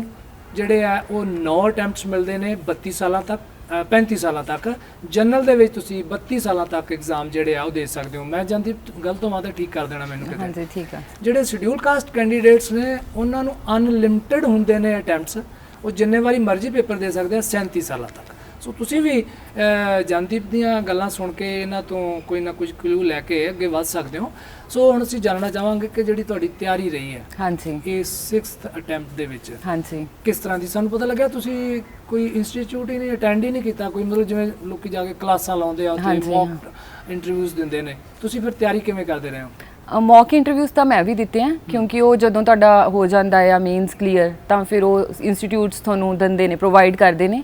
ਜਿਹੜੇ ਆ ਉਹ 9 ਅਟੈਂਪਟਸ ਮਿਲਦੇ ਨੇ 32 ਸਾਲਾਂ ਤੱਕ ਅ, 35 ਸਾਲਾਂ ਤੱਕ। ਜਨਰਲ ਦੇ ਵਿੱਚ ਤੁਸੀਂ 32 ਸਾਲਾਂ ਤੱਕ ਐਗਜ਼ਾਮ ਜਿਹੜੇ ਆ ਉਹ ਦੇ ਸਕਦੇ ਹੋ। ਮੈਂ ਜਾਂਦੀ ਗਲਤ ਹੋਵਾਂ ਤਾਂ ਠੀਕ ਕਰ ਦੇਣਾ ਮੈਨੂੰ ਕਿਤੇ। ਹਾਂਜੀ ਠੀਕ ਆ। ਜਿਹੜੇ ਸ਼ਡਿਊਲ ਕਾਸਟ ਕੈਂਡੀਡੇਟਸ ਨੇ ਉਹਨਾਂ ਨੂੰ ਅਨਲਿਮਿਟਿਡ ਹੁੰਦੇ ਨੇ ਅਟੈਂਪਟਸ ਉਹ ਜਿੰਨੇ ਵਾਰੀ ਮਰਜ਼ੀ ਪੇਪਰ ਦੇ ਸਕਦੇ ਆ 37 ਸਾਲਾਂ ਤੱਕ। ਸੋ ਤੁਸੀਂ ਵੀ ਜਨਦੀਪ ਦੀਆਂ ਗੱਲਾਂ ਸੁਣ ਕੇ ਇਹਨਾਂ ਤੋਂ ਕੋਈ ਨਾ ਕੁਝ ਕਲੂ ਲੈ ਕੇ ਅੱਗੇ ਵੱਧ ਸਕਦੇ ਹੋ। ਸੋ ਹੁਣ ਅਸੀਂ ਜਾਣਨਾ ਚਾਹਾਂਗੇ ਕਿ ਜਿਹੜੀ ਤੁਹਾਡੀ ਤਿਆਰੀ ਰਹੀ ਹੈ ਹਾਂਜੀ। ਇਹ 6th ਅਟੈਂਪਟ ਦੇ ਵਿੱਚ ਹਾਂਜੀ। ਕਿਸ ਤਰ੍ਹਾਂ ਦੀ? ਸਾਨੂੰ ਪਤਾ ਲੱਗਿਆ ਤੁਸੀਂ ਕੋਈ ਇੰਸਟੀਚਿਊਟ ਹੀ ਨਹੀਂ ਅਟੈਂਡ ਹੀ ਨਹੀਂ ਕੀਤਾ ਕੋਈ ਮਤਲਬ ਜਿਵੇਂ ਲੋਕੀ ਜਾ ਕੇ ਕਲਾਸਾਂ ਲਾਉਂਦੇ ਆ ਉੱਥੇ ਮੌਕ ਇੰਟਰਵਿਊਜ਼ ਦਿੰਦੇ ਨੇ। ਤੁਸੀਂ ਫਿਰ ਤਿਆਰੀ ਕਿਵੇਂ ਕਰਦੇ ਰਹੇ ਹੋ? ਮੌਕ ਇੰਟਰਵਿਊਜ਼ ਤਾਂ ਮੈਂ ਵੀ ਦਿੱਤੇ ਆ ਕਿਉਂਕਿ ਉਹ ਜਦੋਂ ਤੁਹਾਡਾ ਹੋ ਜਾਂਦਾ ਹੈ ਮੀਨਸ ਕਲੀਅਰ ਤਾਂ ਫਿਰ ਉਹ ਇੰਸਟੀਚਿਊਟਸ ਤੁਹਾਨੂੰ ਦਿੰਦੇ ਨੇ ਪ੍ਰੋਵਾਈਡ ਕਰਦੇ ਨੇ।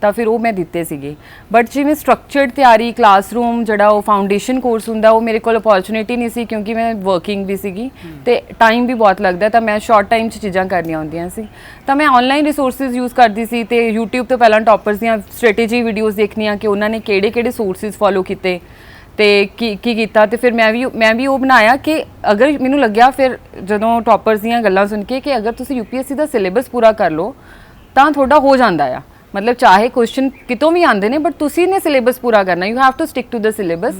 ਤਾਂ ਫਿਰ ਉਹ ਮੈਂ ਦਿੱਤੇ ਸੀਗੇ। ਬਟ ਜਿਵੇਂ ਸਟਰਕਚਰਡ ਤਿਆਰੀ ਕਲਾਸਰੂਮ ਜਿਹੜਾ ਉਹ ਫਾਊਂਡੇਸ਼ਨ ਕੋਰਸ ਹੁੰਦਾ, ਉਹ ਮੇਰੇ ਕੋਲ ਅਪੋਰਚੁਨਿਟੀ ਨਹੀਂ ਸੀ ਕਿਉਂਕਿ ਮੈਂ ਵਰਕਿੰਗ ਵੀ ਸੀਗੀ ਤੇ ਟਾਈਮ ਵੀ ਬਹੁਤ ਲੱਗਦਾ, ਤਾਂ ਮੈਂ ਸ਼ਾਰਟ ਟਾਈਮ 'ਚ ਚੀਜ਼ਾਂ ਕਰਨੀਆਂ ਹੁੰਦੀਆਂ ਸੀ। ਤਾਂ ਮੈਂ ਆਨਲਾਈਨ ਰਿਸੋਰਸਸ ਯੂਜ਼ ਕਰਦੀ ਸੀ ਤੇ YouTube ਤੋਂ ਪਹਿਲਾਂ ਟੌਪਰਸ ਦੀਆਂ ਸਟ੍ਰੈਟੇਜੀ ਵੀਡੀਓਜ਼ ਦੇਖਣੀਆਂ ਕਿ ਉਹਨਾਂ ਨੇ ਕਿਹੜੇ-ਕਿਹੜੇ ਸੋਰਸਸ ਫੋਲੋ ਕੀਤੇ ਤੇ ਕੀ ਕੀ ਕੀਤਾ ਤੇ ਫਿਰ ਮੈਂ ਵੀ ਮੈਂ ਵੀ ਉਹ ਬਣਾਇਆ ਕਿ ਅਗਰ ਮੈਨੂੰ ਲੱਗਿਆ ਫਿਰ ਜਦੋਂ ਟੌਪਰਸ ਦੀਆਂ ਗੱਲਾਂ ਸੁਣ ਕੇ ਕਿ ਅਗਰ ਤੁਸੀਂ UPSC ਦਾ ਸਿਲੇਬਸ ਪੂਰਾ ਕਰ ਲਓ, ਤਾਂ ਤੁਹਾਡਾ ਹੋ ਜਾਂਦਾ ਆ। ਮਤਲਬ ਚਾਹੇ ਕੁਐਸਚਨ ਕਿਤੋਂ ਵੀ ਆਉਂਦੇ ਨੇ ਬਟ ਤੁਸੀਂ ਨੇ ਸਿਲੇਬਸ ਪੂਰਾ ਕਰਨਾ you have to stick to the syllabus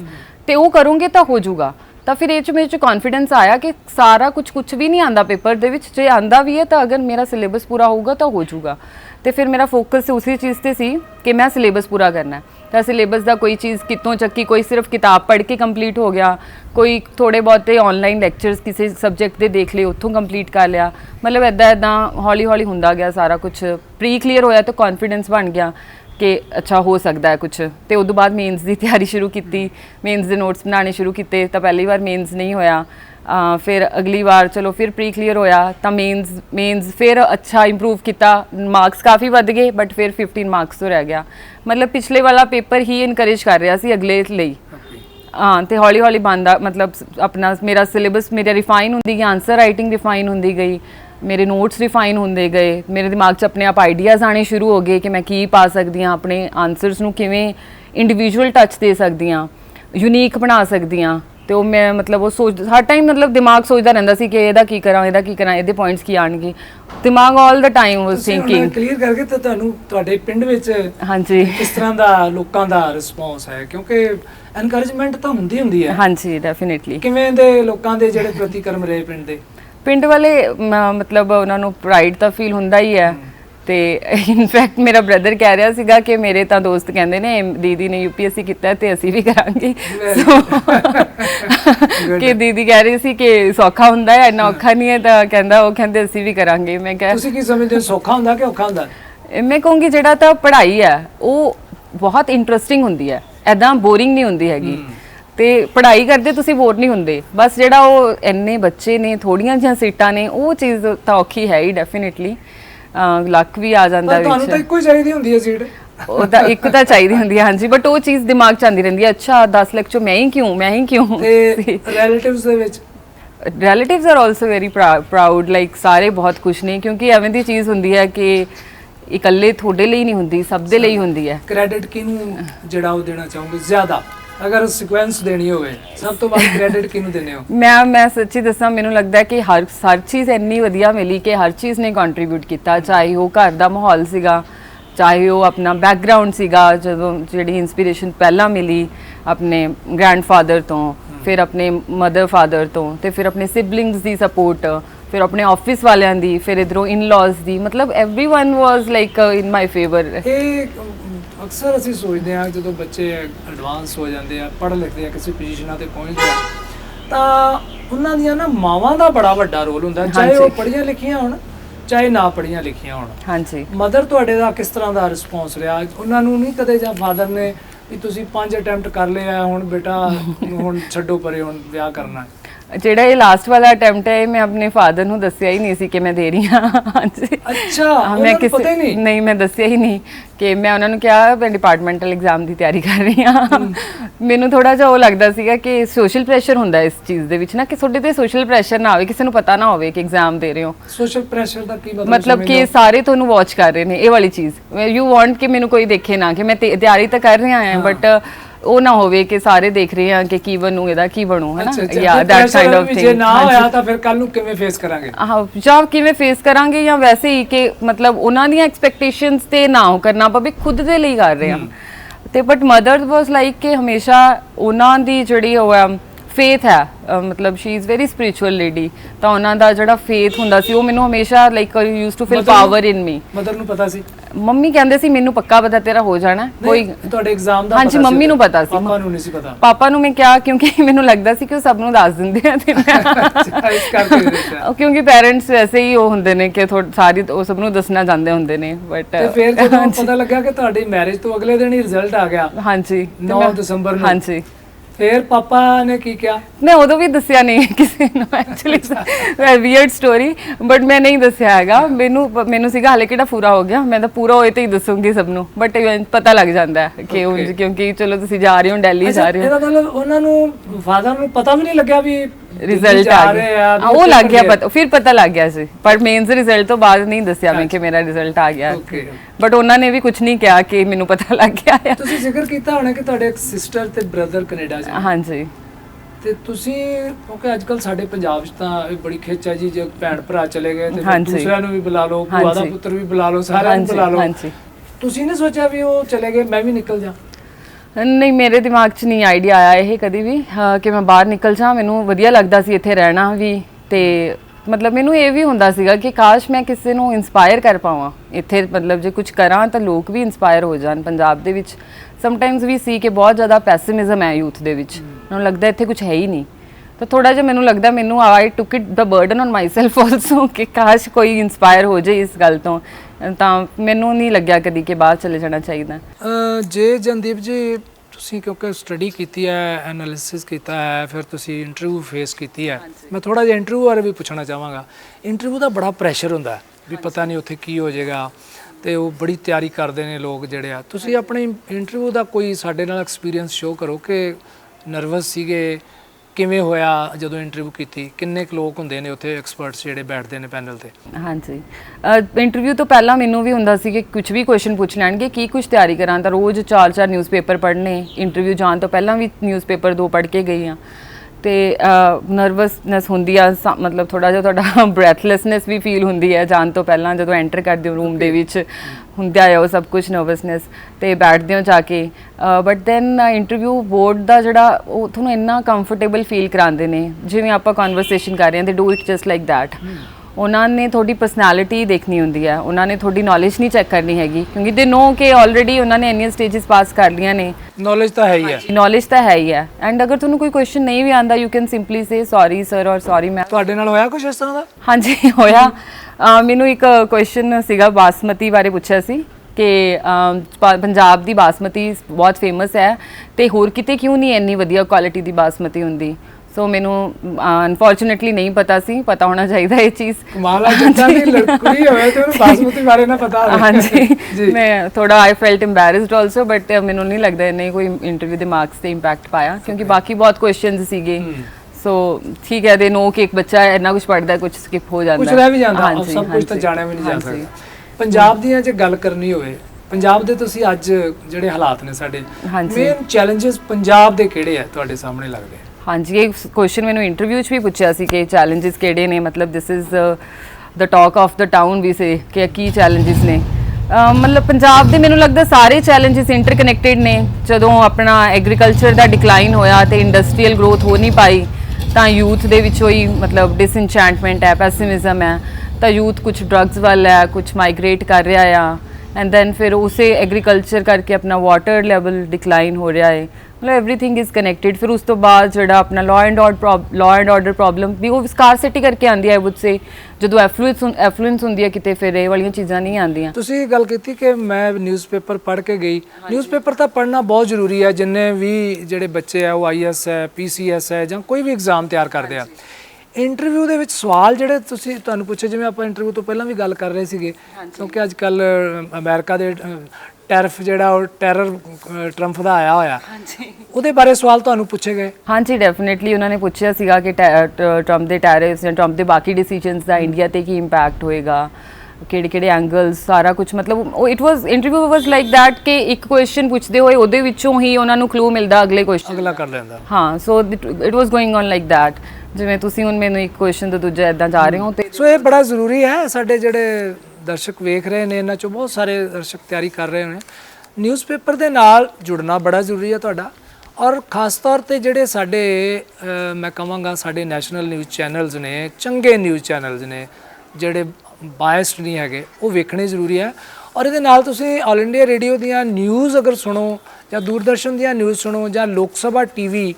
ਤੇ ਉਹ ਕਰੋਗੇ ਤਾਂ ਹੋ ਜਾਊਗਾ। ਤਾਂ ਫਿਰ ਇਹ ਚ ਮੇਰੇ ਚ ਕੌਨਫੀਡੈਂਸ ਆਇਆ ਕਿ ਸਾਰਾ ਕੁਝ ਕੁਝ ਵੀ ਨਹੀਂ ਆਂਦਾ ਪੇਪਰ ਦੇ ਵਿੱਚ। ਜੇ ਆਂਦਾ ਵੀ ਹੈ ਤਾਂ ਅਗਰ ਮੇਰਾ ਸਿਲੇਬਸ ਪੂਰਾ ਹੋਊਗਾ ਤਾਂ ਹੋ ਜਾਊਗਾ। ਤੇ ਫਿਰ ਮੇਰਾ ਫੋਕਸ ਉਸੇ ਚੀਜ਼ ਤੇ ਸੀ ਕਿ ਮੈਂ ਸਿਲੇਬਸ ਪੂਰਾ ਕਰਨਾ ਹੈ। ਤਾਂ ਸਿਲੇਬਸ ਦਾ ਕੋਈ ਚੀਜ਼ ਕਿਤੋਂ ਚੱਕੀ, ਕੋਈ ਸਿਰਫ ਕਿਤਾਬ ਪੜ੍ਹ ਕੇ ਕੰਪਲੀਟ ਹੋ ਗਿਆ, ਕੋਈ ਥੋੜੇ ਬਹੁਤੇ ਆਨਲਾਈਨ ਲੈਕਚਰਸ ਕਿਸੇ ਸਬਜੈਕਟ ਦੇ ਦੇਖ ਲਏ, ਉੱਥੋਂ ਕੰਪਲੀਟ ਕਰ ਲਿਆ। ਮਤਲਬ ਐਦਾਂ ਐਦਾਂ ਹੌਲੀ ਹੌਲੀ ਹੁੰਦਾ ਗਿਆ ਸਾਰਾ ਕੁਝ ਪ੍ਰੀ ਕਲੀਅਰ ਹੋਇਆ ਤਾਂ ਕੌਨਫੀਡੈਂਸ ਬਣ ਗਿਆ ਕਿ ਅੱਛਾ, ਹੋ ਸਕਦਾ ਹੈ ਕੁਝ ਤੇ ਉਸ ਤੋਂ ਬਾਅਦ ਮੇਨਸ ਦੀ ਤਿਆਰੀ ਸ਼ੁਰੂ ਕੀਤੀ ਮੇਨਸ ਦੇ ਨੋਟਸ ਬਣਾਉਣੇ ਸ਼ੁਰੂ ਕੀਤੇ ਤਾਂ ਪਹਿਲੀ ਵਾਰ ਮੇਨਸ ਨਹੀਂ ਹੋਇਆ। ਫਿਰ ਅਗਲੀ ਵਾਰ ਚਲੋ ਫਿਰ ਪ੍ਰੀ ਕਲੀਅਰ ਹੋਇਆ ਤਾਂ ਮੇਨਸ ਮੇਨਸ ਫਿਰ ਅੱਛਾ ਇੰਪਰੂਵ ਕੀਤਾ ਮਾਰਕਸ ਕਾਫੀ ਵੱਧ ਗਏ ਬਟ ਫਿਰ 15 ਮਾਰਕਸ ਤੋਂ ਰਹਿ ਗਿਆ। ਮਤਲਬ ਪਿਛਲੇ ਵਾਲਾ ਪੇਪਰ ਹੀ ਇਨਕਰੇਜ ਕਰ ਰਿਹਾ ਸੀ ਅਗਲੇ ਲਈ। ਹਾਂ ਤੇ ਹੌਲੀ ਹੌਲੀ ਬੰਦਾ ਮਤਲਬ ਆਪਣਾ ਮੇਰਾ ਸਿਲੇਬਸ ਮੇਰਾ ਰਿਫਾਈਨ ਹੁੰਦੀ ਗਈ ਆਨਸਰ ਰਾਈਟਿੰਗ ਰਿਫਾਈਨ ਹੁੰਦੀ ਗਈ ਮੇਰੇ ਨੋਟਸ ਰਿਫਾਈਨ ਹੁੰਦੇ ਗਏ ਮੇਰੇ ਦਿਮਾਗ 'ਚ ਆਪਣੇ ਆਪ ਆਈਡੀਆਜ਼ ਆਣੇ ਸ਼ੁਰੂ ਹੋ ਗਏ ਕਿ ਮੈਂ ਕੀ ਪਾ ਸਕਦੀ ਹਾਂ ਆਪਣੇ ਆਨਸਰਸ ਨੂੰ ਕਿਵੇਂ ਇੰਡੀਵਿਜੂਅਲ ਟੱਚ ਦੇ ਸਕਦੀ ਹਾਂ ਯੂਨੀਕ ਬਣਾ ਸਕਦੀ ਹਾਂ। ਤੇ ਉਹ ਮੈਂ ਮਤਲਬ ਉਹ ਸੋਚ ਹਰ ਟਾਈਮ ਮਤਲਬ ਦਿਮਾਗ ਸੋਚਦਾ ਰਹਿੰਦਾ ਸੀ ਕਿ ਇਹਦਾ ਕੀ ਕਰਾਂ ਇਹਦਾ ਕੀ ਕਰਾਂ ਇਹਦੇ ਪੁਆਇੰਟਸ ਕੀ ਆਣਗੇ ਦਿਮਾਗ 올 ਦਾ ਟਾਈਮ ਵਾਸ ਥਿੰਕਿੰਗ ਕਲੀਅਰ ਕਰਕੇ ਤਾਂ ਤੁਹਾਨੂੰ ਤੁਹਾਡੇ ਪਿੰਡ ਵਿੱਚ ਹਾਂਜੀ। ਕਿਸ ਤਰ੍ਹਾਂ ਦਾ ਲੋਕਾਂ ਦਾ ਰਿਸਪੌਂਸ ਹੈ? ਕਿਉਂਕਿ ਐਨਕਰੇਜਮੈਂਟ ਤਾਂ ਹੁੰਦੀ ਹੁੰਦੀ ਹੈ। ਹਾਂਜੀ ਡੈਫੀਨਿਟਲੀ ਕਿਵੇਂ ਦੇ ਲੋਕਾਂ ਦੇ ਜਿਹੜੇ ਪ੍ਰਤੀਕਰਮ ਰਹੇ ਪਿੰਡ ਦੇ? ਪਿੰਡ ਵਾਲੇ ਮ- ਮਤਲਬ ਉਹਨਾਂ ਨੂੰ ਪ੍ਰਾਈਡ ਤਾਂ ਫੀਲ ਹੁੰਦਾ ਹੀ। ਹੈ। ਤੇ ਇਨਫੈਕਟ ਮੇਰਾ ਬ੍ਰਦਰ ਕਹਿ ਰਿਹਾ ਸੀਗਾ ਕਿ ਮੇਰੇ ਤਾਂ ਦੋਸਤ ਕਹਿੰਦੇ ਨੇ ਦੀਦੀ ਨੇ ਯੂਪੀਐਸਸੀ ਕੀਤਾ ਤੇ ਅਸੀਂ ਵੀ ਕਰਾਂਗੇ। ਕਿ ਦੀਦੀ ਕਹਿ ਰਹੀ ਸੀ ਕਿ ਸੌਖਾ ਹੁੰਦਾ ਹੈ ਇੰਨਾ ਔਖਾ ਨਹੀਂ ਹੈ ਤਾਂ ਕਹਿੰਦਾ ਉਹ ਕਹਿੰਦੇ ਅਸੀਂ ਵੀ ਕਰਾਂਗੇ। ਮੈਂ ਕਿਹਾ ਤੁਸੀਂ ਕੀ ਸਮਝਦੇ ਹੋ ਸੌਖਾ ਹੁੰਦਾ ਕਿ ਔਖਾ ਹੁੰਦਾ? ਮੈਂ ਕਹੂੰਗੀ ਜਿਹੜਾ ਤਾਂ ਪੜ੍ਹਾਈ ਹੈ ਉਹ ਬਹੁਤ ਇੰਟਰਸਟਿੰਗ ਹੁੰਦੀ ਹੈ। ਐਦਾਂ ਬੋਰਿੰਗ ਨਹੀਂ ਹੁੰਦੀ ਹੈਗੀ। ਤੇ ਪੜ੍ਹਾਈ ਕਰਦੇ ਤੁਸੀਂ ਬੋਰ ਨਹੀਂ ਹੁੰਦੇ। ਬਸ ਜਿਹੜਾ ਉਹ ਇੰਨੇ ਬੱਚੇ ਨੇ ਥੋੜੀਆਂ ਜਿਹੀਆਂ ਸੀਟਾਂ ਨੇ ਉਹ ਚੀਜ਼ ਤਾਂ ਔਖੀ ਹੈ ਹੀ ਡੈਫੀਨਿਟਲੀ ਲੱਕ ਵੀ ਆ ਜਾਂਦਾ ਪਰ ਤੁਹਾਨੂੰ ਤਾਂ ਵਿੱਚ ਇੱਕੋ ਹੀ ਚਾਹੀਦੀ ਹੁੰਦੀ ਹੈ ਸੀਟ। ਉਹ ਤਾਂ ਇੱਕ ਤਾਂ ਚਾਹੀਦੀ ਹੁੰਦੀ ਹੈ ਹਾਂਜੀ। ਬਟ ਉਹ ਚੀਜ਼ ਦਿਮਾਗ ਚ ਆਉਂਦੀ ਰਹਿੰਦੀ ਹੈ ਅੱਛਾ 10 ਲੱਖ ਚੋਂ ਮੈਂ ਹੀ ਕਿਉਂ ਮੈਂ ਹੀ ਕਿਉਂ? ਤੇ ਰਿਲੇਟਿਵਸ ਦੇ ਵਿੱਚ? Relatives are also very proud like ਸਾਰੇ ਬਹੁਤ ਖੁਸ਼ ਨੇ ਕਿਉਂਕਿ ਐਵੇਂ ਦੀ ਚੀਜ਼ ਹੁੰਦੀ ਹੈ ਕਿ ਇਕੱਲੇ ਤੁਹਾਡੇ ਲਈ ਨਹੀਂ ਹੁੰਦੀ ਸਭ ਦੇ ਲਈ ਹੁੰਦੀ ਹੈ। ਕ੍ਰੈਡਿਟ ਕਿਹਨੂੰ ਜਿਹੜਾ ਉਹ ਦੇਣਾ ਚਾਹੋਗੇ? ਜ਼ਿਆਦਾ। ਅਗਰ ਸੀਕੁਐਂਸ ਦੇਣੀ ਹੋਵੇ ਸਭ ਤੋਂ ਵੱਧ ਕ੍ਰੈਡਿਟ ਕਿਹਨੂੰ ਦਿੰਦੇ ਹੋ? ਮੈਂ ਮੈਂ ਸੱਚੀ ਦੱਸਾਂ ਮੈਨੂੰ ਲੱਗਦਾ ਕਿ ਹਰ ਹਰ ਚੀਜ਼ ਇੰਨੀ ਵਧੀਆ ਮਿਲੀ ਕਿ ਹਰ ਚੀਜ਼ ਨੇ ਕੰਟਰੀਬਿਊਟ ਕੀਤਾ ਚਾਹੇ ਉਹ ਘਰ ਦਾ ਮਾਹੌਲ ਸੀਗਾ ਚਾਹੇ ਉਹ ਆਪਣਾ ਬੈਕਗ੍ਰਾਉਂਡ ਸੀਗਾ ਜਦੋਂ ਜਿਹੜੀ ਇਨਸਪੀਰੇਸ਼ਨ ਪਹਿਲਾਂ ਮਿਲੀ ਆਪਣੇ ਗ੍ਰੈਂਡਫਾਦਰ ਤੋਂ ਫਿਰ ਆਪਣੇ ਮਦਰ ਫਾਦਰ ਤੋਂ ਤੇ ਫਿਰ ਆਪਣੇ ਸਿਬਲਿੰਗਸ ਦੀ ਸਪੋਰਟ ਫਿਰ ਆਪਣੇ ਆਫਿਸ ਵਾਲਿਆਂ ਦੀ ਫਿਰ ਇਧਰੋਂ ਇਨ-ਲॉज ਦੀ ਮਤਲਬ everyone was like in my favour ਇਹ ਅਕਸਰ ਅਸੀਂ ਸੋਚਦੇ ਹਾਂ ਜਦੋਂ ਬੱਚੇ ਐਡਵਾਂਸ ਹੋ ਜਾਂਦੇ ਆ ਪੜ੍ਹ ਲਿਖਦੇ ਆ ਕਿਸੇ ਪੋਜੀਸ਼ਨਾਂ ਤੇ ਪਹੁੰਚਦੇ ਆ ਤਾਂ ਉਹਨਾਂ ਦੀਆਂ ਨਾ ਮਾਵਾਂ ਦਾ ਬੜਾ ਵੱਡਾ ਰੋਲ ਹੁੰਦਾ ਚਾਹੇ ਉਹ। ਪੜ੍ਹੀਆਂ ਲਿਖੀਆਂ ਹੋਣ ਚਾਹੇ ਨਾ ਪੜ੍ਹੀਆਂ ਲਿਖੀਆਂ ਹੋਣ ਹਾਂਜੀ ਮਦਰ ਤੁਹਾਡੇ ਦਾ ਕਿਸ ਤਰ੍ਹਾਂ ਦਾ ਰਿਸਪੌਂਸ ਰਿਹਾ ਉਹਨਾਂ ਨੂੰ ਨਹੀਂ ਕਦੇ ਜਾਂ ਫਾਦਰ ਨੇ ਵੀ ਤੁਸੀਂ ਪੰਜ ਅਟੈਂਪਟ ਕਰ ਲਿਆ ਹੁਣ ਬੇਟਾ ਹੁਣ ਛੱਡੋ ਪਰੇ ਹੁਣ ਵਿਆਹ ਕਰਨਾ ਹੈ। ਜਿਹੜਾ ਇਹ ਲਾਸਟ ਵਾਲਾ ਅਟੈਂਪਟ ਹੈ ਇਹ ਮੈਂ ਆਪਣੇ ਫਾਦਰ ਨੂੰ ਦੱਸਿਆ ਹੀ ਨਹੀਂ ਸੀ ਕਿ ਮੈਂ ਦੇ ਰਹੀ ਹਾਂ। ਹਾਂਜੀ। ਅੱਛਾ ਪਤਾ ਹੀ ਨਹੀਂ? ਮੈਂ ਦੱਸਿਆ ਹੀ ਨਹੀਂ ਕਿ ਮੈਂ ਉਹਨਾਂ ਨੂੰ ਕਿਹਾ ਮੈਂ ਡਿਪਾਰਟਮੈਂਟਲ ਐਗਜ਼ਾਮ ਦੀ ਤਿਆਰੀ ਕਰ ਰਹੀ ਹਾਂ। ਮੈਨੂੰ ਥੋੜਾ ਜਿਹਾ ਉਹ ਲੱਗਦਾ ਸੀਗਾ ਕਿ ਸੋਸ਼ਲ ਪ੍ਰੈਸ਼ਰ ਹੁੰਦਾ ਇਸ ਚੀਜ਼ ਦੇ ਵਿੱਚ ਨਾ ਕਿ ਤੁਹਾਡੇ ਤੇ ਸੋਸ਼ਲ ਪ੍ਰੈਸ਼ਰ ਨਾ ਆਵੇ ਕਿਸੇ ਨੂੰ ਪਤਾ ਨਾ ਹੋਵੇ ਕਿ ਐਗਜ਼ਾਮ ਦੇ ਰਹੇ ਹੋ। ਸੋਸ਼ਲ ਪ੍ਰੈਸ਼ਰ ਦਾ ਕੀ ਮਤਲਬ ਮਤਲਬ ਕਿ? ਸਾਰੇ ਤੁਹਾਨੂੰ ਵਾਚ ਕਰ ਰਹੇ ਨੇ ਇਹ ਵਾਲੀ ਚੀਜ਼। ਯੂ ਵਾਂਟ ਕਿ ਮੈਨੂੰ ਕੋਈ ਦੇਖੇ ਨਾ ਕਿ ਮੈਂ ਤਿਆਰੀ ਤਾਂ ਕਰ ਰਿਹਾ ਹਾਂ ਬਟ ਉਹ ਨਾ ਹੋਵੇ ਕਿ ਸਾਰੇ ਦੇਖ ਰਹੇ ਆ ਕਿ ਕੀ ਬਣੂ ਇਹਦਾ ਕੀ ਬਣੂ ਹੈ ਨਾ ਯਾ ਦੈਟ ਕਾਈਂਡ ਹੈ ਆਫ ਥਿੰਗ ਜੇ ਨਾ ਹੋਇਆ ਤਾਂ ਫਿਰ ਕੱਲ ਨੂੰ ਕਿਵੇਂ ਫੇਸ ਕਰਾਂਗੇ? ਹਾਂ ਜਾਂ ਕਿਵੇਂ ਫੇਸ ਕਰਾਂਗੇ ਜਾਂ ਵੈਸੇ ਹੀ ਕਿ ਮਤਲਬ ਉਹਨਾਂ ਦੀਆਂ ਐਕਸਪੈਕਟੇਸ਼ਨਸ ਤੇ ਨਾ ਉਹ ਕਰਨਾ ਪਵੇ ਖੁਦ ਦੇ ਲਈ ਕਰ ਰਹੇ ਹਾਂ। ਤੇ ਬਟ ਮਦਰ ਵਾਸ ਲਾਈਕ ਕਿ ਹਮੇਸ਼ਾ ਉਹਨਾਂ ਦੀ ਜਿਹੜੀ ਉਹ ਹੈ ਫੇਥ ਹੈ ਅਹ ਮਤਲਬ she is very spiritual lady ਤਾਂ ਉਹਨਾਂ ਦਾ ਜਿਹੜਾ ਫੇਥ ਹੁੰਦਾ ਸੀ ਉਹ ਮੈਨੂੰ ਹਮੇਸ਼ਾ like use to fill power in me mother ਨੂੰ ਪਤਾ ਸੀ? ਮੰਮੀ ਕਹਿੰਦੇ ਸੀ ਮੈਨੂੰ ਪੱਕਾ ਪਤਾ ਤੇਰਾ ਹੋ ਜਾਣਾ ਕੋਈ ਨਹੀਂ, ਤੁਹਾਡੇ ਐਗਜ਼ਾਮ ਦਾ ਹਾਂਜੀ, ਪਤਾ ਮੰਮੀ ਨੂੰ ਪਤਾ ਸੀ। ਪਾਪਾ ਨੂੰ ਨਹੀਂ ਸੀ ਪਤਾ। ਪਾਪਾ ਨੂੰ ਮੈਂ ਕਿਹਾ ਕਿਉਂਕਿ ਮੈਨੂੰ ਲੱਗਦਾ ਸੀ ਕਿ ਉਹ ਸਭ ਨੂੰ ਦੱਸ ਦਿੰਦੇ ਆ ਤੇ ਮੈਂ ਅੱਛਾ, ਇਸ ਕਰਕੇ ਦੇਖਿਆ। ਉਹ ਕਿਉਂਕਿ ਪੈਰੈਂਟਸ ਵੈਸੇ ਹੀ ਉਹ ਹੁੰਦੇ ਨੇ ਕਿ ਥੋੜ ਸਾਰੀ ਉਹ ਸਭ ਨੂੰ ਦੱਸਣਾ ਚਾਹੁੰਦੇ ਹੁੰਦੇ ਨੇ ਬਟ ਤੇ ਫਿਰ ਜਦੋਂ ਪਤਾ ਲੱਗਾ ਕਿ ਤੁਹਾਡੀ ਮੈਰਿਜ ਤੋਂ ਅਗਲੇ ਦਿਨ ਹੀ ਰਿਜ਼ਲਟ ਆ ਗਿਆ। ਹਾਂਜੀ ਤੇ 9 ਮੈਂ- ਦਸੰਬਰ ਨੂੰ। ਹਾਂਜੀ। ਫਿਰ ਪਾਪਾ ਨੇ ਕੀ ਕਿਹਾ? ਮੈਂ ਉਦੋਂ ਵੀ ਦੱਸਿਆ ਨਹੀਂ ਕਿਸੇ ਨੂੰ ਐਕਚੁਅਲੀ ਵੀਅਰਡ ਸਟੋਰੀ ਬਟ ਮੈਂ ਨਹੀਂ ਦੱਸਿਆ ਹੈਗਾ। ਮੈਨੂੰ ਮੈਨੂੰ ਸੀਗਾ ਹਾਲੇ ਕਿਹੜਾ ਪੂਰਾ ਹੋ ਗਿਆ। ਮੈਂ ਤਾਂ ਪੂਰਾ ਹੋਏ ਤੇ ਹੀ ਦੱਸੂੰਗੀ ਸਭ ਨੂੰ ਬਟ ਪਤਾ ਲੱਗ ਜਾਂਦਾ ਹੈ ਕਿ ਉਂਝ. ਕਿਉਂਕਿ ਚਲੋ ਤੁਸੀਂ ਜਾ ਰਹੇ ਹੋ ਦਿੱਲੀ ਜਾ ਰਹੇ ਹੋ। ਇਹਦਾ ਮਤਲਬ ਉਹਨਾਂ ਨੂੰ ਫਾਦਰ ਨੂੰ ਪਤਾ ਵੀ ਨਹੀਂ ਲੱਗਿਆ ਵੀ ਰਿਜ਼ਲਟ ਜਾ ਆ ਗਿਆ ਉਹ ਲੱਗ ਗਿਆ। ਪਤਾ ਫਿਰ ਪਤਾ ਲੱਗ ਗਿਆ ਸੀ ਪਰ ਮੇਨਸ ਰਿਜ਼ਲਟ ਤੋਂ ਬਾਅਦ ਨਹੀਂ ਦੱਸਿਆ ਮੈਂ ਕਿ ਮੇਰਾ ਰਿਜ਼ਲਟ ਆ ਗਿਆ. ਬਟ ਉਹਨਾਂ ਨੇ ਵੀ ਕੁਝ ਨਹੀਂ ਕਿਹਾ ਕਿ ਮੈਨੂੰ ਪਤਾ ਲੱਗ ਗਿਆ ਆ ਤੁਸੀਂ ਜ਼ਿਕਰ ਕੀਤਾ ਹੋਣਾ ਕਿ ਤੁਹਾਡੇ ਇੱਕ ਸਿਸਟਰ ਤੇ ਬ੍ਰਦਰ ਕੈਨੇਡਾ ਨੇ। ਹਾਂਜੀ ਤੇ ਤੁਸੀਂ ਕਿਉਂਕਿ ਅੱਜ ਕੱਲ ਸਾਡੇ ਪੰਜਾਬ 'ਚ ਤਾਂ ਬੜੀ ਖਿੱਚ ਹੈ ਜੀ ਜੇ ਭੈਣ ਭਰਾ ਚਲੇ ਗਏ ਤੇ। ਦੂਸਰਿਆਂ ਨੂੰ ਵੀ ਬੁਲਾ ਲਓ ਭੂਆ ਦਾ। ਪੁੱਤਰ ਵੀ ਬੁਲਾ ਲਓ ਸਾਰਿਆਂ ਨੂੰ ਬੁਲਾ ਲਓ। ਤੁਸੀਂ ਨੇ ਸੋਚਿਆ ਵੀ ਉਹ ਚਲੇ ਗਏ ਮੈਂ ਵੀ ਨਿਕਲ ਜਾ ਨਹੀਂ ਮੇਰੇ ਦਿਮਾਗ 'ਚ ਨਹੀਂ ਆਈਡੀਆ ਆਇਆ ਇਹ ਕਦੀ ਵੀ ਹਾਂ, ਕਿ ਮੈਂ ਬਾਹਰ ਨਿਕਲ ਜਾ ਮੈਨੂੰ ਵਧੀਆ ਲੱਗਦਾ ਸੀ ਇੱਥੇ ਰਹਿਣਾ ਵੀ ਤੇ ਮਤਲਬ ਮੈਨੂੰ ਇਹ ਵੀ ਹੁੰਦਾ ਸੀਗਾ ਕਿ ਕਾਸ਼ ਮੈਂ ਕਿਸੇ ਨੂੰ ਇਨਸਪਾਇਰ ਕਰ ਪਾਵਾਂ। ਇੱਥੇ ਮਤਲਬ ਜੇ ਕੁਝ ਕਰਾਂ ਤਾਂ ਲੋਕ ਵੀ ਇਨਸਪਾਇਰ ਹੋ ਜਾਣ ਪੰਜਾਬ ਦੇ ਵਿੱਚ। ਸਮਟਾਈਮਸ ਵੀ ਸੀ ਕਿ ਬਹੁਤ ਜ਼ਿਆਦਾ ਪੈਸਿਮਿਜ਼ਮ ਹੈ ਯੂਥ ਦੇ ਵਿੱਚ। ਮੈਨੂੰ ਲੱਗਦਾ ਇੱਥੇ ਕੁਝ ਹੈ ਹੀ ਨਹੀਂ। ਤਾਂ ਥੋੜਾ ਜਿਹਾ ਮੈਨੂੰ ਲੱਗਦਾ ਮੈਨੂੰ I took it the burden on myself also ਕਿ ਕਾਸ਼ ਕੋਈ ਇਨਸਪਾਇਰ ਹੋ ਜਾਏ ਇਸ ਗੱਲ ਤੋਂ। ਤਾਂ ਮੈਨੂੰ ਨਹੀਂ ਲੱਗਿਆ ਕਦੀ ਕਿ ਬਾਹਰ ਚਲੇ ਜਾਣਾ ਚਾਹੀਦਾ। ਅਹ ਜੇ ਜਨਦੀਪ ਜੀ ਤੁਸੀਂ ਕਿਉਂਕਿ ਸਟੱਡੀ ਕੀਤੀ ਹੈ ਐਨਾਲਿਸਿਸ ਕੀਤਾ ਹੈ ਫਿਰ ਤੁਸੀਂ ਇੰਟਰਵਿਊ ਫੇਸ ਕੀਤੀ ਹੈ। ਮੈਂ ਥੋੜਾ ਜਿਹਾ ਇੰਟਰਵਿਊ ਬਾਰੇ ਵੀ ਪੁੱਛਣਾ ਚਾਹਾਂਗਾ। ਇੰਟਰਵਿਊ ਦਾ ਬੜਾ ਪ੍ਰੈਸ਼ਰ ਹੁੰਦਾ ਹੈ ਵੀ ਪਤਾ ਨਹੀਂ ਉੱਥੇ ਕੀ ਹੋ ਜਾਏਗਾ ਤੇ ਉਹ ਬੜੀ ਤਿਆਰੀ ਕਰਦੇ ਨੇ ਲੋਕ ਜਿਹੜੇ ਆ। ਤੁਸੀਂ ਆਪਣੇ ਇੰਟਰਵਿਊ ਦਾ ਕੋਈ ਸਾਡੇ ਨਾਲ ਐਕਸਪੀਰੀਅੰਸ ਸ਼ੋਅ ਕਰੋ ਕਿ ਨਰਵਸ ਸੀਗੇ ਕਿਵੇਂ ਹੋਇਆ ਜਦੋਂ ਇੰਟਰਵਿਊ ਕੀਤੀ? ਕਿੰਨੇ ਕੁ ਲੋਕ ਹੁੰਦੇ ਨੇ ਉੱਥੇ ਐਕਸਪਰਟਸ ਜਿਹੜੇ ਬੈਠਦੇ ਨੇ ਪੈਨਲ ਤੇ? ਹਾਂਜੀ। ਇੰਟਰਵਿਊ ਤੋਂ ਪਹਿਲਾਂ ਮੈਨੂੰ ਵੀ ਹੁੰਦਾ ਸੀ ਕਿ ਕੁਝ ਵੀ ਕੁਐਸਚਨ ਪੁੱਛ ਲੈਣਗੇ, ਕੀ ਕੁਝ ਤਿਆਰੀ ਕਰਾਂ ਤਾਂ ਰੋਜ਼ ਚਾਰ ਚਾਰ ਨਿਊਜ਼ਪੇਪਰ ਪੜ੍ਹਨੇ ਇੰਟਰਵਿਊ ਜਾਣ ਤੋਂ ਪਹਿਲਾਂ ਵੀ ਨਿਊਜ਼ਪੇਪਰ ਦੋ ਪੜ੍ਹ ਕੇ ਗਈ ਆ ਤੇ ਨਰਵਸਨੈਸ ਹੁੰਦੀ ਆ ਮਤਲਬ ਥੋੜਾ ਜਿਹਾ ਤੁਹਾਡਾ ਬ੍ਰੈਥਲੈਸਨੈਸ ਵੀ ਫੀਲ ਹੁੰਦੀ ਹੈ ਜਾਣ ਤੋਂ ਪਹਿਲਾਂ ਜਦੋਂ ਐਂਟਰ ਕਰਦੇ ਹੋ ਰੂਮ ਦੇ ਵਿੱਚ ਹੁੰਦਾ ਹੈ ਉਹ ਸਭ ਕੁਝ ਨਰਵਸਨੈਸ ਤੇ ਬੈਠਦੇ ਹੋ ਜਾ ਕੇ ਬਟ ਦੈਨ ਇੰਟਰਵਿਊ ਬੋਰਡ ਦਾ ਜਿਹੜਾ ਉਹ ਤੁਹਾਨੂੰ ਇੰਨਾ ਕੰਫਰਟੇਬਲ ਫੀਲ ਕਰਾਉਂਦੇ ਨੇ ਜਿਵੇਂ ਆਪਾਂ ਕਨਵਰਸੇਸ਼ਨ ਕਰ ਰਹੇ ਹਾਂ ਦੇ do it just like that ਉਹਨਾਂ ਨੇ ਤੁਹਾਡੀ ਪਰਸਨੈਲਿਟੀ ਦੇਖਣੀ ਹੁੰਦੀ ਹੈ ਉਹਨਾਂ ਨੇ ਤੁਹਾਡੀ ਨੌਲੇਜ ਨਹੀਂ ਚੈੱਕ ਕਰਨੀ ਹੈਗੀ ਕਿਉਂਕਿ ਦੇ ਨੋ ਕਿ ਆਲਰੇਡੀ ਉਹਨਾਂ ਨੇ ਇੰਨੀਆਂ ਸਟੇजेस ਪਾਸ ਕਰ ਲੀਆਂ ਨੇ। ਨੌਲੇਜ ਤਾਂ ਹੈ ਹੀ ਹੈ। ਨੌਲੇਜ ਤਾਂ ਹੈ ਹੀ ਹੈ। ਐਂਡ ਅਗਰ ਤੁਹਾਨੂੰ ਕੋਈ ਕੁਐਸਚਨ ਨਹੀਂ ਵੀ ਆਂਦਾ you can simply say sorry sir or sorry ma'am ਤੁਹਾਡੇ ਨਾਲ ਹੋਇਆ ਕੁਝ ਇਸ ਤਰ੍ਹਾਂ ਦਾ? ਹਾਂਜੀ ਹੋਇਆ। ਮੈਨੂੰ ਇੱਕ ਕੁਐਸਚਨ ਸੀਗਾ ਬਾਸਮਤੀ ਬਾਰੇ ਪੁੱਛਿਆ ਸੀ ਕਿ ਪੰਜਾਬ ਦੀ ਬਾਸਮਤੀ ਬਹੁਤ ਫੇਮਸ ਹੈ ਤੇ ਹੋਰ ਕਿਤੇ ਕਿਉਂ ਨਹੀਂ ਇੰਨੀ ਵਧੀਆ ਕੁਆਲਿਟੀ ਦੀ ਬਾਸਮਤੀ ਹੁੰਦੀ? ਸੋ ਮੈਨੂੰ ਅਨਫੋਰਚੂਨੇਟਲੀ ਨਹੀਂ ਪਤਾ ਸੀ ਪਤਾ ਹੋਣਾ ਚਾਹੀਦਾ ਇਹ ਚੀਜ਼। ਕਮਾਲ ਜਿੱਦਾਂ ਦੀ ਲੜਕੀ ਹੋਵੇ ਤੇ ਉਹਨੂੰ ਬਾਸਮਤੀ ਬਾਰੇ ਨਾ ਪਤਾ ਹੋਵੇ। ਹਾਂਜੀ। ਮੈਂ ਥੋੜਾ I felt embarrassed also but ਮੈਨੂੰ ਨਹੀਂ ਲੱਗਦਾ ਇਹਨੇ ਕੋਈ ਇੰਟਰਵਿਊ ਦੇ ਮਾਰਕਸ ਤੇ ਇੰਪੈਕਟ ਪਾਇਆ ਕਿਉਂਕਿ ਬਾਕੀ ਬਹੁਤ ਕੁਐਸਚਨਸ ਸੀਗੇ। ਸੋ ਠੀਕ ਹੈ ਦੇ ਨੋ ਕਿ ਇੱਕ ਬੱਚਾ ਇੰਨਾ ਕੁਝ ਪੜਦਾ ਕੁਝ ਸਕਿਪ ਹੋ ਜਾਂਦਾ। ਕੁਝ ਰਹਿ ਵੀ ਜਾਂਦਾ ਸਭ ਕੁਝ ਤਾਂ ਜਾਣਿਆ ਵੀ ਨਹੀਂ ਜਾ। ਸਕਦਾ। ਪੰਜਾਬ ਦੀਆਂ ਜੇ ਗੱਲ ਕਰਨੀ ਹੋਵੇ ਪੰਜਾਬ ਦੇ ਤੁਸੀਂ ਅੱਜ ਜਿਹੜੇ ਹਾਲਾਤ ਨੇ ਸਾਡੇ। ਮੇਨ ਚੈਲੰਜਸ ਪੰਜਾਬ ਦੇ ਕਿਹੜੇ ਆ ਤੁਹਾਡੇ ਸਾਹਮਣੇ ਲੱਗਦੇ? ਹਾਂਜੀ, ਇਹ ਕੁਐਸਚਨ ਮੈਨੂੰ ਇੰਟਰਵਿਊ 'ਚ ਵੀ ਪੁੱਛਿਆ ਸੀ ਕਿ ਚੈਲੰਜਸ ਕਿਹੜੇ ਨੇ? ਮਤਲਬ this is the talk of the town we say, ਕਿ ਕੀ ਚੈਲੰਜਸ ਨੇ? ਮਤਲਬ ਪੰਜਾਬ ਦੇ ਮੈਨੂੰ ਲੱਗਦਾ ਸਾਰੇ ਚੈਲੰਜਸ ਇੰਟਰਕਨੈਕਟਡ ਨੇ। ਜਦੋਂ ਆਪਣਾ ਐਗਰੀਕਲਚਰ ਦਾ ਡਿਕਲਾਈਨ ਹੋਇਆ ਤੇ ਇੰਡਸਟਰੀਅਲ ਗਰੋਥ ਹੋ ਨਹੀਂ ਪਾਈ, ਤਾਂ ਯੂਥ ਦੇ ਵਿੱਚ ਹੋਈ ਮਤਲਬ ਡਿਸਇਨਚੈਂਟਮੈਂਟ ਹੈ ਪੈਸਿਮਿਜ਼ਮ ਹੈ। ਤਾਂ ਯੂਥ ਕੁਝ ਡਰੱਗਸ ਵੱਲ ਹੈ ਕੁਝ ਮਾਈਗ੍ਰੇਟ ਕਰ ਰਿਹਾ ਆ। ਐਂਡ ਦੈਨ ਫਿਰ ਉਸੇ ਐਗਰੀਕਲਚਰ ਕਰਕੇ ਆਪਣਾ ਵਾਟਰ ਲੈਵਲ ਡਿਕਲਾਈਨ ਹੋ ਰਿਹਾ ਹੈ ਮਤਲਬ एवरीथिंग ਇਜ਼ ਕਨੈਕਟਡ ਫਿਰ ਉਸ ਤੋਂ ਬਾਅਦ ਜਿਹੜਾ ਆਪਣਾ law and order law and order problem ਵੀ ਉਹ ਸਕਾਰਸਿਟੀ ਕਰਕੇ ਆਂਦੀ ਹੈ ਆਈ ਊਡ ਸੇ ਜਦੋਂ ਐਫਲੂਐਂਸ ਐਫਲੂਐਂਸ ਹੁੰਦੀ ਹੈ ਕਿਤੇ ਫਿਰ ਇਹ ਵਾਲੀਆਂ ਚੀਜ਼ਾਂ ਨਹੀਂ ਆਉਂਦੀਆਂ ਤੁਸੀਂ ਗੱਲ ਕੀਤੀ ਕਿ ਮੈਂ ਨਿਊਜ਼ਪੇਪਰ ਪੜ੍ਹ ਕੇ ਗਈ ਨਿਊਜ਼ਪੇਪਰ ਤਾਂ ਪੜ੍ਹਨਾ ਬਹੁਤ ਜ਼ਰੂਰੀ ਹੈ ਜਿੰਨੇ ਵੀ ਜਿਹੜੇ ਬੱਚੇ ਆ ਉਹ ਆਈਐਸ ਹੈ ਪੀਸੀਐਸ ਹੈ ਜਾਂ ਕੋਈ ਵੀ ਐਗਜ਼ਾਮ ਤਿਆਰ ਕਰਦੇ ਆ ਇੰਟਰਵਿਊ ਦੇ ਵਿੱਚ ਸਵਾਲ ਜਿਹੜੇ ਤੁਸੀਂ ਤੁਹਾਨੂੰ ਪੁੱਛੇ ਜਿਵੇਂ ਆਪਾਂ ਇੰਟਰਵਿਊ ਤੋਂ ਪਹਿਲਾਂ ਵੀ ਗੱਲ ਕਰ ਰਹੇ ਸੀਗੇ ਕਿਉਂਕਿ ਅੱਜ ਕੱਲ ਅਮਰੀਕਾ ਦੇ ਟੈਰਫ ਜਿਹੜਾ ਉਹ ਟੈਰਰ ਟਰੰਪ ਦਾ ਆਇਆ ਹੋਇਆ। ਉਹਦੇ ਬਾਰੇ ਸਵਾਲ ਤੁਹਾਨੂੰ ਪੁੱਛੇ ਗਏ? ਹਾਂਜੀ ਡੈਫੀਨਿਟਲੀ ਉਹਨਾਂ ਨੇ ਪੁੱਛਿਆ ਸੀਗਾ ਕਿ ਟਰੰਪ ਦੇ ਟੈਰਿਫਸ ਜਾਂ ਟਰੰਪ ਦੇ ਬਾਕੀ ਡਿਸੀਜਨਸ ਦਾ ਇੰਡੀਆ ਤੇ ਕੀ ਇੰਪੈਕਟ ਹੋਏਗਾ ਕਿਹੜੇ ਕਿਹੜੇ ਐਂਗਲਸ ਸਾਰਾ ਕੁਝ ਮਤਲਬ ਉਹ it was interview was like that ਕਿ ਇੱਕ ਕੁਐਸਚਨ ਪੁੱਛਦੇ ਹੋਏ ਉਹਦੇ ਵਿੱਚੋਂ ਹੀ ਉਹਨਾਂ ਨੂੰ ਕਲੂ ਮਿਲਦਾ ਅਗਲੇ ਕੁਐਸਚਨ ਅਗਲਾ ਕਰ ਲੈਂਦਾ। ਹਾਂ so it was going on like that ਜਿਵੇਂ ਤੁਸੀਂ ਹੁਣ ਮੈਨੂੰ ਇੱਕ ਕੁਐਸਚਨ ਤੋਂ ਦੂਜਾ ਇਦਾਂ ਜਾ ਰਹੇ ਹੋ ਤੇ ਸੋ ਇਹ ਬੜਾ ਜ਼ਰੂਰੀ ਹੈ ਸਾਡੇ ਜਿਹੜੇ ਦਰਸ਼ਕ ਵੇਖ ਰਹੇ ਨੇ, ਇਹਨਾਂ ਚੋਂ ਬਹੁਤ ਸਾਰੇ ਦਰਸ਼ਕ ਤਿਆਰੀ ਕਰ ਰਹੇ ਨੇ। ਨਿਊਜ਼ਪੇਪਰ ਦੇ ਨਾਲ ਜੁੜਨਾ ਬੜਾ ਜ਼ਰੂਰੀ ਹੈ ਤੁਹਾਡਾ। ਔਰ ਖਾਸ ਤੌਰ ਤੇ ਜਿਹੜੇ ਸਾਡੇ ਮੈਂ ਕਹਾਂਗਾ ਸਾਡੇ ਨੈਸ਼ਨਲ ਨਿਊਜ਼ ਚੈਨਲਸ ਨੇ, ਚੰਗੇ ਨਿਊਜ਼ ਚੈਨਲਸ ਨੇ, ਜਿਹੜੇ ਬਾਇਸਡ ਨਹੀਂ ਹੈਗੇ, ਉਹ ਵੇਖਣੇ ਜ਼ਰੂਰੀ ਹੈ। ਔਰ ਇਹਦੇ ਨਾਲ ਤੁਸੀਂ ਆਲ ਇੰਡੀਆ ਰੇਡੀਓ ਦੀਆਂ ਨਿਊਜ਼ ਅਗਰ ਸੁਣੋ, ਜਾਂ ਦੂਰਦਰਸ਼ਨ ਦੀਆਂ ਨਿਊਜ਼ ਸੁਣੋ, ਜਾਂ ਲੋਕ ਸਭਾ ਟੀਵੀ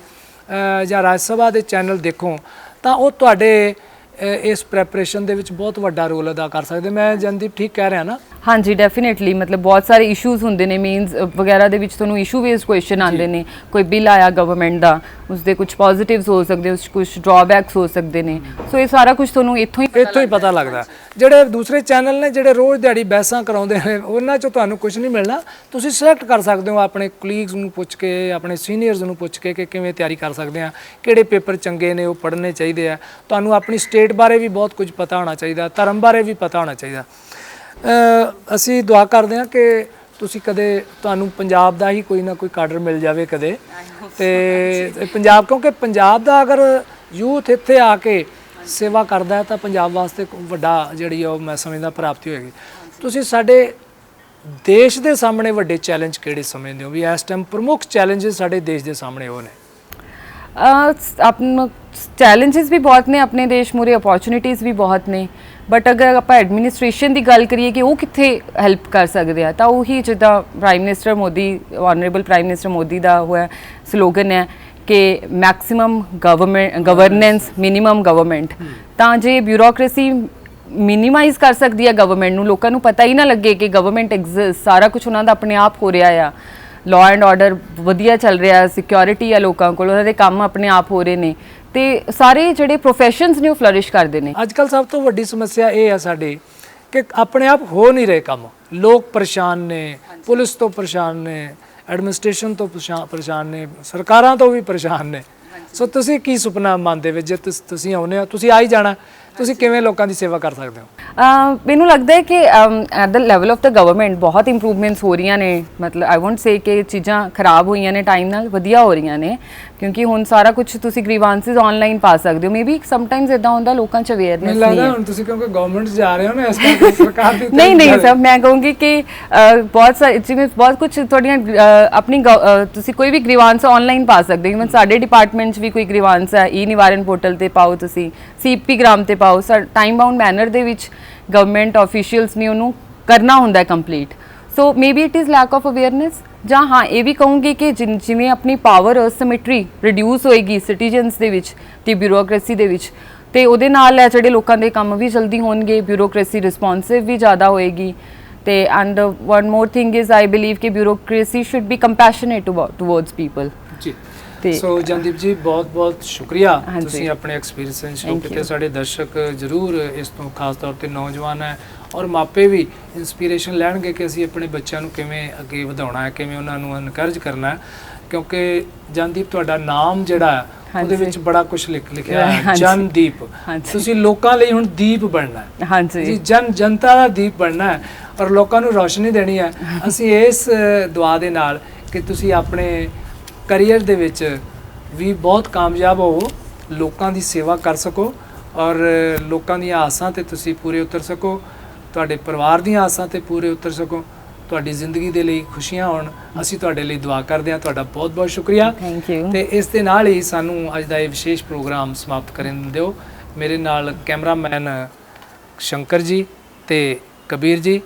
ਜਾਂ ਰਾਜ ਸਭਾ ਦੇ ਚੈਨਲ ਦੇਖੋ, ਤਾਂ ਉਹ ਤੁਹਾਡੇ ਇਸ ਪ੍ਰੈਪਰੇਸ਼ਨ ਦੇ ਵਿੱਚ ਬਹੁਤ ਵੱਡਾ ਰੋਲ ਅਦਾ ਕਰ ਸਕਦੇ। ਮੈਂ ਜਨਦੀਪ ਠੀਕ ਕਹਿ ਰਿਹਾ ਨਾ? ਹਾਂਜੀ ਡੈਫੀਨਿਟਲੀ ਮਤਲਬ ਬਹੁਤ ਸਾਰੇ ਇਸ਼ੂਜ਼ ਹੁੰਦੇ ਨੇ ਮੀਨਸ ਵਗੈਰਾ ਦੇ ਵਿੱਚ ਤੁਹਾਨੂੰ ਇਸ਼ੂ ਬੇਸਡ ਕੁਐਸਚਨ ਆਉਂਦੇ ਨੇ। ਕੋਈ ਬਿੱਲ ਆਇਆ ਗਵਰਨਮੈਂਟ ਦਾ ਉਸ ਦੇ ਕੁਝ ਪੋਜ਼ਿਟਿਵਸ ਹੋ ਸਕਦੇ, ਉਸ ਕੁਝ ਡਰਾਬੈਕਸ ਹੋ ਸਕਦੇ ਨੇ। ਸੋ ਇਹ ਸਾਰਾ ਕੁਝ ਤੁਹਾਨੂੰ ਇੱਥੋਂ ਹੀ ਇੱਥੋਂ ਹੀ ਪਤਾ ਲੱਗਦਾ। ਜਿਹੜੇ ਦੂਸਰੇ ਚੈਨਲ ਨੇ, ਜਿਹੜੇ ਰੋਜ਼ ਦਿਹਾੜੀ ਬਹਿਸਾਂ ਕਰਾਉਂਦੇ ਨੇ, ਉਹਨਾਂ ਚੋਂ ਤੁਹਾਨੂੰ ਕੁਝ ਨਹੀਂ ਮਿਲਣਾ। ਤੁਸੀਂ ਸਿਲੈਕਟ ਕਰ ਸਕਦੇ ਹੋ ਆਪਣੇ ਕੁਲੀਗਸ ਨੂੰ ਪੁੱਛ ਕੇ, ਆਪਣੇ ਸੀਨੀਅਰਸ ਨੂੰ ਪੁੱਛ ਕੇ ਕਿ ਕਿਵੇਂ ਤਿਆਰੀ ਕਰ ਸਕਦੇ ਆ, ਕਿਹੜੇ ਪੇਪਰ ਚੰਗੇ ਨੇ, ਉਹ ਪੜ੍ਹਨੇ ਚਾਹੀਦੇ ਆ। ਤੁਹਾਨੂੰ ਆਪਣੀ ਸਟੇਟ ਬਾਰੇ ਵੀ ਬਹੁਤ ਕੁਝ ਪਤਾ ਹੋਣਾ ਚਾਹੀਦਾ, ਧਰਮ ਬਾਰੇ ਵੀ ਪਤਾ ਹੋਣਾ ਚਾਹੀਦਾ। ਅਸੀਂ ਦੁਆ ਕਰਦੇ ਹਾਂ ਕਿ ਤੁਸੀਂ ਕਦੇ ਤੁਹਾਨੂੰ ਪੰਜਾਬ ਦਾ ਹੀ ਕੋਈ ਨਾ ਕੋਈ ਕਾਡਰ ਮਿਲ ਜਾਵੇ ਕਦੇ। ਤੇ ਪੰਜਾਬ ਕਿਉਂਕਿ ਪੰਜਾਬ ਦਾ ਅਗਰ ਯੂਥ ਇੱਥੇ ਆ ਕੇ ਸੇਵਾ ਕਰਦਾ ਹੈ ਤਾਂ ਪੰਜਾਬ ਵਾਸਤੇ ਵੱਡਾ ਜਿਹੜੀ ਉਹ ਮੈਂ ਸਮਝਦਾ ਪ੍ਰਾਪਤੀ ਹੋਏਗੀ। ਤੁਸੀਂ ਸਾਡੇ ਦੇਸ਼ ਦੇ ਸਾਹਮਣੇ ਵੱਡੇ ਚੈਲੰਜ ਕਿਹੜੇ ਸਮਝਦੇ ਹੋ? ਵੀ ਇਸ ਟਾਈਮ ਪ੍ਰਮੁੱਖ ਚੈਲੰਜਸ ਸਾਡੇ ਦੇਸ਼ ਦੇ ਸਾਹਮਣੇ ਉਹ ਨੇ। ਆਪਨ ਚੈਲੰਜਸ ਵੀ ਬਹੁਤ ਨੇ ਆਪਣੇ ਦੇਸ਼ ਮੂਰੇ ਅਪੋਰਚੁਨਿਟੀਜ਼ ਵੀ ਬਹੁਤ ਨੇ। ਬਟ ਅਗਰ ਆਪਾਂ ਐਡਮਿਨਿਸਟ੍ਰੇਸ਼ਨ ਦੀ ਗੱਲ ਕਰੀਏ ਕਿ ਉਹ ਕਿੱਥੇ ਹੈਲਪ ਕਰ ਸਕਦੇ ਆ, ਤਾਂ ਉਹੀ ਜਿੱਦਾਂ prime minister Modi honourable prime minister Modi ਦਾ ਹੋਇਆ ਸਲੋਗਨ ਹੈ ਕਿ maximum government governance minimum government ਤਾਂ ਜੇ ਬਿਊਰੋਕ੍ਰੇਸੀ ਮਿਨੀਮਾਈਜ਼ ਕਰ ਸਕਦੀ ਹੈ ਗਵਰਨਮੈਂਟ ਨੂੰ, ਲੋਕਾਂ ਨੂੰ ਪਤਾ ਹੀ ਨਾ ਲੱਗੇ ਕਿ ਗਵਰਨਮੈਂਟ ਐਗਜ਼ਿਸਟ ਸਾਰਾ ਕੁਝ ਉਹਨਾਂ ਦਾ ਆਪਣੇ ਆਪ ਹੋ ਰਿਹਾ ਆ। ਲਾਅ ਐਂਡ ਆਰਡਰ ਵਧੀਆ ਚੱਲ ਰਿਹਾ ਸਿਕਿਉਰਿਟੀ ਆ ਲੋਕਾਂ ਕੋਲ, ਉਹਨਾਂ ਦੇ ਕੰਮ ਆਪਣੇ ਆਪ ਹੋ ਰਹੇ ਨੇ। ਤੇ ਸਾਰੇ ਜਿਹੜੇ ਪ੍ਰੋਫੈਸ਼ਨਸ ਨੇ ਉਹ ਫਲਰਿਸ਼ ਕਰਦੇ ਨੇ। ਅੱਜ ਕੱਲ ਸਭ ਤੋਂ ਵੱਡੀ ਸਮੱਸਿਆ ਇਹ ਹੈ ਸਾਡੀ ਕਿ ਆਪਣੇ ਆਪ ਹੋ ਨਹੀਂ ਰਹੇ ਕੰਮ। ਲੋਕ ਪਰੇਸ਼ਾਨ ਨੇ ਪੁਲਿਸ ਤੋਂ ਪਰੇਸ਼ਾਨ ਨੇ ਐਡਮਿਨਿਸਟ੍ਰੇਸ਼ਨ ਤੋਂ ਪਰੇਸ਼ਾਨ ਨੇ ਸਰਕਾਰਾਂ ਤੋਂ ਵੀ ਪਰੇਸ਼ਾਨ ਨੇ। ਸੋ ਤੁਸੀਂ ਕੀ ਸੁਪਨਾ ਮਨ ਦੇ ਵਿੱਚ ਜੇ ਤੁਸ- ਤੁਸੀਂ ਆਉਨੇ ਹੋ ਤੁਸੀਂ ਆ ਹੀ ਜਾਣਾ। ਤੁਸੀਂ ਕਿਵੇਂ ਲੋਕਾਂ ਦੀ ਸੇਵਾ ਕਰ ਸਕਦੇ ਹੋ? ਮੈਨੂੰ ਲੱਗਦਾ ਹੈ ਕਿ at the level of the government ਬਹੁਤ ਇੰਪਰੂਵਮੈਂਟਸ ਹੋ ਰਹੀਆਂ ਨੇ। ਮਤਲਬ ਆਈ ਵੋਂਟ ਸੇ ਕਿ ਚੀਜ਼ਾਂ ਖਰਾਬ ਹੋਈਆਂ ਨੇ ਟਾਈਮ ਨਾਲ ਵਧੀਆ ਹੋ ਰਹੀਆਂ ਨੇ। ਕਿਉਂਕਿ ਹੁਣ ਸਾਰਾ ਕੁਝ ਤੁਸੀਂ ਗ੍ਰੀਵਾਂਸਿਸ ਆਨਲਾਈਨ ਪਾ ਸਕਦੇ ਹੋ। ਮੇਬੀ ਸਮਟਾਈਮਸ ਇਦਾਂ ਹੁੰਦਾ ਲੋਕਾਂ 'ਚ ਅਵੇਅਰਨੈਸ ਨਹੀਂ ਲੱਗਦਾ ਹੁਣ ਤੁਸੀਂ ਕਿਉਂਕਿ ਗਵਰਨਮੈਂਟ ਜਾ ਰਹੇ ਹੋ ਨਾ ਇਸ ਕਰਕੇ ਸਰਕਾਰ ਦੀ ਨਹੀਂ ਨਹੀਂ ਸਰ ਮੈਂ ਕਹੂੰਗੀ ਕਿ ਬਹੁਤ ਸਾਰੇ ਜਿਵੇਂ ਬਹੁਤ ਕੁਝ ਤੁਹਾਡੀਆਂ ਆਪਣੀ ਤੁਸੀਂ ਕੋਈ ਵੀ ਗ੍ਰੀਵਾਂਸ ਆਨਲਾਈਨ ਪਾ ਸਕਦੇ ਹੋ। ਸਾਡੇ ਡਿਪਾਰਟਮੈਂਟ 'ਚ ਵੀ ਕੋਈ ਗ੍ਰੀਵਾਂਸ ਹੈ। ਈ ਨਿਵਾਰਨ ਪੋਰਟਲ ਤੇ ਪਾਓ ਤੁਸੀਂ ਸੀਪੀ ਗ੍ਰਾਮ ਤੇ ਪਾਓ ਟਾਈਮ ਬਾਉਂਡ ਮੈਨਰ ਦੇ ਵਿੱਚ ਗਵਰਨਮੈਂਟ ਆਫੀਸ਼ੀਅਲਸ ਨੇ ਉਹਨੂੰ ਕਰਨਾ ਹੁੰਦਾ complete so maybe it is lack of awareness ਜਾਂ ਹਾਂ, ਇਹ ਵੀ ਕਹੂੰਗੀ ਕਿ ਜਿਨ- ਜਿਵੇਂ ਆਪਣੀ ਪਾਵਰ ਅਸਿਮੈਟਰੀ ਰਿਡਿਊਸ ਹੋਏਗੀ ਸਿਟੀਜ਼ਨਸ ਦੇ ਵਿੱਚ ਤੇ ਬਿਊਰੋਕ੍ਰੇਸੀ ਦੇ ਵਿੱਚ, ਤੇ ਉਹਦੇ ਨਾਲ ਹੈ ਜਿਹੜੇ ਲੋਕਾਂ ਦੇ ਕੰਮ ਵੀ ਜਲਦੀ ਹੋਣਗੇ ਬਿਊਰੋਕ੍ਰੇਸੀ ਰਿਸਪੌਂਸਿਵ ਵੀ ਜ਼ਿਆਦਾ ਹੋਏਗੀ। ਤੇ and one more thing is I believe ਕਿ bureaucracy should be compassionate towards people ਜੀ। ਤੇ ਸੋ ਜਨਦੀਪ ਜੀ ਬਹੁਤ ਬਹੁਤ ਸ਼ੁਕਰੀਆ ਹਾਂਜੀ। ਤੁਸੀਂ ਆਪਣੇ ਐਕਸਪੀਰੀਅੰਸ ਸ਼ੇਅਰ ਕੀਤੇ. ਸਾਡੇ ਦਰਸ਼ਕ ਜ਼ਰੂਰ ਇਸ ਤੋਂ ਖਾਸ ਤੌਰ ਤੇ ਨੌਜਵਾਨ ਹੈ ਔਰ ਮਾਪੇ ਵੀ ਇਨਸਪੀਰੇਸ਼ਨ ਲੈਣਗੇ ਕਿ ਅਸੀਂ ਆਪਣੇ ਬੱਚਿਆਂ ਨੂੰ ਕਿਵੇਂ ਅੱਗੇ ਵਧਾਉਣਾ ਹੈ ਕਿਵੇਂ ਉਹਨਾਂ ਨੂੰ ਐਨਕਰੇਜ ਕਰਨਾ ਹੈ ਕਿਉਂਕਿ ਜਨਦੀਪ ਤੁਹਾਡਾ ਨਾਮ ਜਿਹੜਾ ਉਹਦੇ ਹਾਂਜੀ। ਵਿੱਚ ਬੜਾ ਕੁਝ ਲਿਖ ਲਿਖਿਆ ਹੈ ਹਾਂਜੀ। ਜਨਦੀਪ ਹਾਂਜੀ। ਤੁਸੀਂ ਲੋਕਾਂ ਲਈ ਹੁਣ ਦੀਪ ਬਣਨਾ ਹੈ ਜੀ ਹਾਂਜੀ ਜਨ ਜਨਤਾ ਦਾ ਦੀਪ ਬਣਨਾ ਹੈ ਔਰ ਲੋਕਾਂ ਨੂੰ ਰੋਸ਼ਨੀ ਦੇਣੀ ਹੈ ਅਸੀਂ ਇਸ ਦੁਆ ਦੇ ਨਾਲ ਕਿ ਤੁਸੀਂ ਆਪਣੇ ਕੈਰੀਅਰ ਦੇ ਵਿੱਚ ਵੀ ਬਹੁਤ ਕਾਮਯਾਬ ਹੋਵੋ ਲੋਕਾਂ ਦੀ ਸੇਵਾ ਕਰ ਸਕੋ ਔਰ ਲੋਕਾਂ ਦੀਆਂ ਆਸਾਂ ਤੇ ਤੁਸੀਂ ਪੂਰੇ ਉਤਰ ਸਕੋ ਤੁਹਾਡੇ ਪਰਿਵਾਰ ਦੀਆਂ ਆਸਾਂ ਤੇ ਪੂਰੇ ਉਤਰ ਸਕੋ ਤੁਹਾਡੀ ਜ਼ਿੰਦਗੀ ਦੇ ਲਈ ਖੁਸ਼ੀਆਂ ਹੋਣ। ਅਸੀਂ ਤੁਹਾਡੇ ਲਈ ਦੁਆ ਕਰਦੇ ਹਾਂ ਤੁਹਾਡਾ ਬਹੁਤ ਬਹੁਤ ਸ਼ੁਕਰੀਆ। ਥੈਂਕ ਯੂ ਤੇ ਇਸ ਦੇ ਨਾਲ ਹੀ ਸਾਨੂੰ ਅੱਜ ਦਾ ਇਹ ਵਿਸ਼ੇਸ਼ ਪ੍ਰੋਗਰਾਮ ਸਮਾਪਤ ਕਰਨ ਦਿਓ। ਮੇਰੇ ਨਾਲ ਕੈਮਰਾਮੈਨ ਸ਼ੰਕਰ ਜੀ ਤੇ ਕਬੀਰ ਜੀ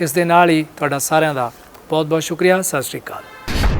ਇਸ ਦੇ ਨਾਲ ਹੀ ਤੁਹਾਡਾ ਸਾਰਿਆਂ ਦਾ ਬਹੁਤ ਬਹੁਤ ਸ਼ੁਕਰੀਆ। ਸਤਿ ਸ਼੍ਰੀ ਅਕਾਲ।